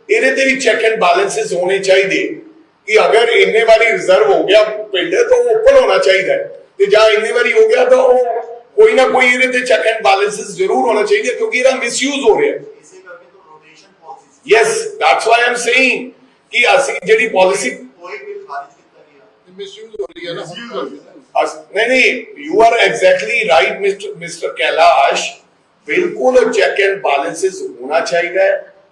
ਇਹਦੇ ਤੇ ਵੀ ਚੈੱਕ ਐਂਡ ਬੈਲੈਂਸਸ ਹੋਣੇ ਚਾਹੀਦੇ। ਕਿ ਅਗਰ ਇੰਨੇ ਵਾਰੀ ਰਿਜ਼ਰਵ ਹੋ ਗਿਆ ਪਿੰਡ ਤਾਂ ਉਹ ਓਪਨ ਹੋਣਾ ਚਾਹੀਦਾ। ਤੇ ਜਾਂ ਇੰਨੇ ਵਾਰੀ ਹੋ ਗਿਆ ਤਾਂ ਉਹ ਕੋਈ ਨਾ ਕੋਈ ਇਹਦੇ ਤੇ ਚੈੱਕ ਐਂਡ ਬੈਲੈਂਸਸ ਜ਼ਰੂਰ ਹੋਣਾ ਚਾਹੀਦਾ ਕਿਉਂਕਿ ਇਹਦਾ ਮਿਸਯੂਜ਼ ਹੋ ਰਿਹਾ ਹੈ। ਇਸੇ ਕਰਕੇ ਤਾਂ rotation policy yes that's why am saying ਕਿ ਅਸੀਂ ਜਿਹੜੀ ਪਾਲਿਸੀ ਕੋਈ ਬਿੱਲ ਖਾਰਿਜ ਕੀਤਾ ਗਿਆ ਮਿਸਯੂਜ਼ ਹੋ ਰਹੀ ਹੈ ਨਾ। Misuse ਹੋ ਰਹੀ ਹੈ। ਅਸ- ਨਹੀਂ ਨਹੀਂ ਯੂ ਆਰ ਬਿਲਕੁਲ ਚੈੱਕ ਐਂਡ ਬੈਲੈਂਸਸ ਹੋਣਾ ਚਾਹੀਦਾ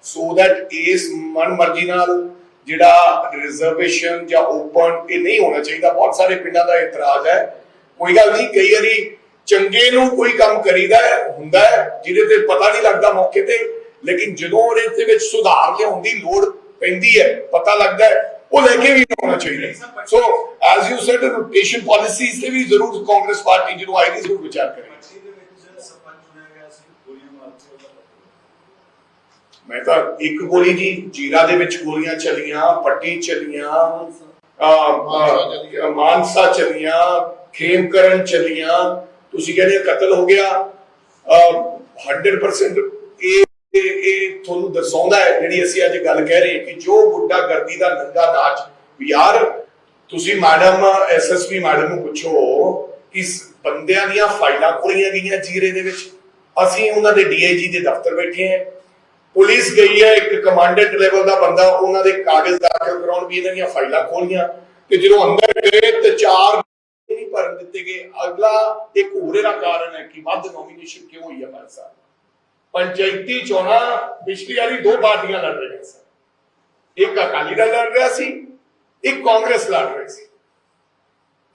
ਸੋ ਦੈਟ ਇਸ ਮਨ ਨਾਲ ਜਿਹੜਾ ਰਿਜ਼ਰਵੇਸ਼ਨ ਜਾਂ ਓਪਨ ਇਹ ਨਹੀਂ ਹੋਣਾ ਚਾਹੀਦਾ। ਬਹੁਤ ਸਾਰੇ ਪਿੰਡਾਂ ਦਾ ਇਤਰਾਜ਼ ਹੈ। ਕੋਈ ਗੱਲ ਨਹੀਂ, ਕਈ ਵਾਰੀ ਚੰਗੇ ਨੂੰ ਕੋਈ ਕੰਮ ਕਰੀਦਾ ਹੁੰਦਾ ਜਿਹਦੇ ਤੇ ਪਤਾ ਨਹੀਂ ਲੱਗਦਾ ਮੌਕੇ ਤੇ, ਲੇਕਿਨ ਜਦੋਂ ਉਹਦੇ ਵਿੱਚ ਸੁਧਾਰ ਲਿਆਉਣ ਦੀ ਲੋੜ ਪੈਂਦੀ ਹੈ, ਪਤਾ ਲੱਗਦਾ ਉਹ ਲੈ ਕੇ ਵੀ ਹੋਣਾ ਚਾਹੀਦਾ so as you said rotation policies ਤੇ ਵੀ ਜ਼ਰੂਰ ਕਾਂਗਰਸ ਪਾਰਟੀ ਜਿਹਨੂੰ ਆਏਗੀ ਜ਼ਰੂਰ ਵਿਚਾਰ ਕਰੇ ਮੈਂ ਤਾਂ ਇੱਕ ਗੋਲੀ ਜੀ ਜੀਰਾ ਦੇ ਵਿੱਚ ਗੋਲੀਆਂ ਚਲੀਆਂ ਪੱਟੀ ਚਲੀਆਂ ਅਹ, ਅਹ, ਮਾਨਸਾ ਚੱਲੀਆਂ ਖੇਮਕਰਨ ਚੱਲੀਆਂ ਤੁਸੀਂ ਕਹਿੰਦੇ ਕਤਲ ਹੋ ਗਿਆ 100% ਇਹ ਇਹ ਇਹ ਤੁਹਾਨੂੰ ਦਰਸਾਉਂਦਾ ਹੈ, ਜਿਹੜੀ ਅਸੀਂ ਅੱਜ ਗੱਲ ਕਹਿ ਰਹੇ ਕਿ ਜੋ ਗੁੱਡਾ ਗਰਦੀ ਦਾ ਨੰਗਾ ਨਾਚ ਯਾਰ ਤੁਸੀਂ ਮੈਡਮ ਐਸਐਸਪੀ ਮੈਡਮ ਨੂੰ ਪੁੱਛੋ ਇਸ ਬੰਦਿਆਂ ਦੀਆਂ ਫਾਈਲਾਂ ਖੋਲੀਆਂ ਗਈਆਂ ਜੀਰੇ ਦੇ ਵਿੱਚ। ਅਸੀਂ ਉਹਨਾਂ ਦੇ ਡੀਆਈਜੀ ਦੇ ਦਫ਼ਤਰ ਬੈਠੇ ਹਾਂ। ਪੁਲਿਸ ਗਈ ਹੈ, ਇੱਕ ਕਮਾਂਡੈਂਟ ਲੈਵਲ ਦਾ ਬੰਦਾ, ਉਹਨਾਂ ਦੇ ਕਾਗਜ਼ ਦਾਖਲ ਕਰਾਉਣ ਵੀ ਇਹਨਾਂ ਦੀਆਂ ਫਾਈਲਾਂ ਖੋਲੀਆਂ। ਤੇ ਜਦੋਂ ਅੰਦਰ ਗਏ ਤੇ ਚਾਰ ਨਹੀਂ ਭਰਨ ਦਿੱਤੇ ਗਏ। ਅਗਲਾ ਇੱਕ ਹੋਰ ਦਾ ਕਾਰਨ ਹੈ ਕਿ ਵੱਧ ਨੋਮੀਨੇਸ਼ਨ ਕਿਉਂ ਹੋਈ ਹੈ ਭਾਈ ਸਾਹਿਬ? ਪੰਚਾਇਤੀ ਚੋਣਾਂ ਪਿਛਲੀ ਵਾਰੀ ਦੋ ਪਾਰਟੀਆਂ ਲੜ ਰਹੀਆਂ ਸਨ ਇੱਕ ਅਕਾਲੀ ਦਲ ਲੜ ਰਿਹਾ ਸੀ, ਇੱਕ ਕਾਂਗਰਸ ਲੜ ਰਹੀ ਸੀ।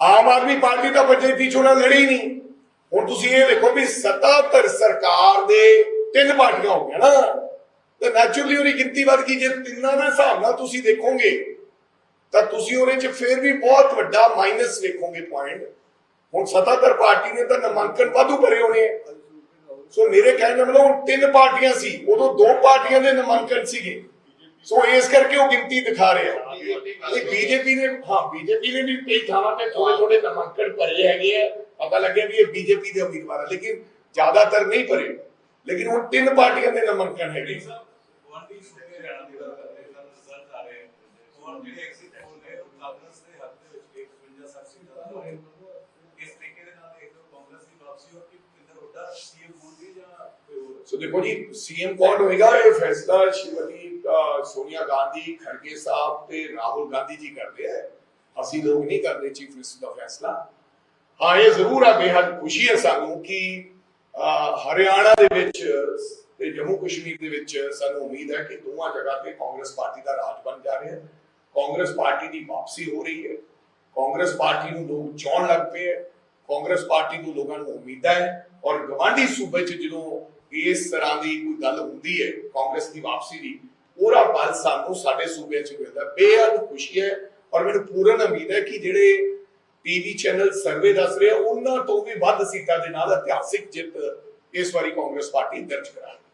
ਆਮ ਆਦਮੀ ਪਾਰਟੀ ਤਾਂ ਪੰਚਾਇਤੀ ਚੋਣਾਂ ਲੜੀ ਨਹੀਂ। ਹੁਣ ਤੁਸੀਂ ਇਹ ਦੇਖੋ ਵੀ ਸੱਤਾਧਰ ਸਰਕਾਰ ਦੇ ਤਿੰਨ ਪਾਰਟੀਆਂ ਹੋ ਗਈਆਂ ਨਾ। ਤੇ ਨੈਚੁਰਲੀ ਉਹਦੀ ਗਿਣਤੀ ਵੱਧ ਗਈ। ਜੇ ਤਿੰਨਾਂ ਦੇ ਹਿਸਾਬ ਨਾਲ ਤੁਸੀਂ ਦੇਖੋਗੇ, ਤਾਂ ਤੁਸੀਂ ਉਹਦੇ 'ਚ ਫਿਰ ਵੀ ਬਹੁਤ ਵੱਡਾ ਮਾਈਨਸ ਵੇਖੋਗੇ ਪੁਆਇੰਟ ਹੁਣ ਸੱਤਾਧਰ ਪਾਰਟੀ ਨੇ ਤਾਂ ਨਾਮਾਂਕਨ ਵਾਧੂ ਭਰੇ ਹੋਣੇ ਸੋ ਮੇਰੇ ਕਹਿਣ ਦਾ ਮਤਲਬ ਹੁਣ ਤਿੰਨ ਪਾਰਟੀਆਂ ਸੀ, ਉਦੋਂ ਦੋ ਪਾਰਟੀਆਂ ਦੇ ਨਾਮਾਂਕਨ ਸੀਗੇ। ਸੋ ਇਸ ਕਰਕੇ ਉਹ ਗਿਣਤੀ ਦਿਖਾ ਰਿਹਾ ਇਹ ਬੀਜੇਪੀ ਨੇ ਹਾਂ ਬੀਜੇਪੀ ਨੇ ਵੀ ਕਈ ਥਾਵਾਂ ਤੇ ਥੋੜੇ ਥੋੜੇ ਨਾਮਾਂਕਨ ਭਰੇ ਹੈਗੇ ਆ। ਪਤਾ ਲੱਗਿਆ ਵੀ ਇਹ ਬੀਜੇਪੀ ਦੇ ਉਮੀਦਵਾਰ ਆ, ਲੇਕਿਨ ਜ਼ਿਆਦਾਤਰ ਨਹੀਂ ਭਰੇ। ਲੇਕਿਨ ਹੁਣ ਤਿੰਨ ਪਾਰਟੀਆਂ ਦੇ ਨਾਮਾਂਕਨ ਹੈਗੇ। ਗੁਆਂਢੀ ਸੂਬੇ ਹਰਿਆਣਾ ਰਿਜ਼ਲਟ ਆ ਰਹੇ ਔਰ ਜਿਹੜੇ ਐਗਜ਼ਿਟ ਪੋਲ ਨੇ ਉਹ ਕਾਂਗਰਸ ਦੇ ਹੱਥ ਦੇ ਵਿੱਚ 150 60 ਸੀ ਜ਼ਿਆਦਾ ਹੋਏ ਇਸ ਤਰੀਕੇ ਦੇ ਨਾਲ ਇੱਕ ਕਾਂਗਰਸ ਦੀ ਵਾਪਸੀ ਹੋ ਕਿ ਕਿੰਦਰ ਵੱਡਾ ਸੀਐਮ ਹੋਣਗੇ ਜਾਂ ਕੋਈ ਹੋਰ ਸੋ ਦੇਖੋ ਜੀ ਸੀਐਮ ਕੌਣ ਹੋਏਗਾ ਇਹ ਫੈਸਲਾ ਸ਼੍ਰੀਮਤੀ ਸੋਨੀਆ ਗਾਂਧੀ ਖੜਗੇ ਸਾਹਿਬ ਤੇ ਰਾਹੁਲ ਗਾਂਧੀ ਜੀ ਕਰਦੇ ਆ ਅਸੀਂ ਲੋਕ ਨਹੀਂ ਕਰਦੇ ਚੀਫ ਮਿਨਿਸਟਰ ਦਾ ਫੈਸਲਾ ਹਾਂ ਇਹ ਜ਼ਰੂਰ ਆ ਬੇਹੱਦ ਖੁਸ਼ੀ ਹੈ ਸਾਨੂੰ ਕਿ ਹਰਿਆਣਾ ਦੇ ਵਿੱਚ ਤੇ ਜੰਮੂ ਕਸ਼ਮੀਰ ਦੇ ਵਿੱਚ ਸਾਨੂੰ ਉਮੀਦ ਹੈ ਕਿ ਦੋਵਾਂ ਜਗ੍ਹਾ ਤੇ ਕਾਂਗਰਸ ਪਾਰਟੀ ਦਾ ਰਾਜ ਬਣ ਜਾ ਰਿਹਾ ਹੈ ਕਾਂਗਰਸ ਪਾਰਟੀ ਦੀ ਵਾਪਸੀ ਹੋ ਰਹੀ ਹੈ ਕਾਂਗਰਸ ਪਾਰਟੀ ਨੂੰ ਲੋਕ ਚਾਹਣ ਲੱਗ ਪਏ ਹੈ ਕਾਂਗਰਸ ਪਾਰਟੀ ਨੂੰ ਲੋਕਾਂ ਨੂੰ ਉਮੀਦਾਂ ਹੈ ਔਰ ਗਵਾਂਢੀ ਸੂਬੇ 'ਚ ਜਦੋਂ ਇਸ ਤਰ੍ਹਾਂ ਦੀ ਕੋਈ ਗੱਲ ਹੁੰਦੀ ਹੈ, ਕਾਂਗਰਸ ਦੀ ਵਾਪਸੀ ਦੀ, ਪੂਰਾ ਬਲ ਸਾਨੂੰ ਸਾਡੇ ਸੂਬੇ 'ਚ ਮਿਲਦਾ ਬੇਹੱਦ ਖੁਸ਼ੀ ਹੈ ਔਰ ਮੈਨੂੰ ਪੂਰਨ ਉਮੀਦ ਹੈ ਕਿ ਜਿਹੜੇ ਟੀਵੀ ਚੈਨਲ ਸਰਵੇ ਦੱਸ ਰਹੇ ਉਹਨਾਂ ਤੋਂ ਵੀ ਵੱਧ ਸੀਟਾਂ ਦੇ ਨਾਲ ਇਤਿਹਾਸਿਕ ਜਿੱਤ ਇਸ ਵਾਰੀ ਕਾਂਗਰਸ ਪਾਰਟੀ ਦਰਜ ਕਰਾਂਗੇ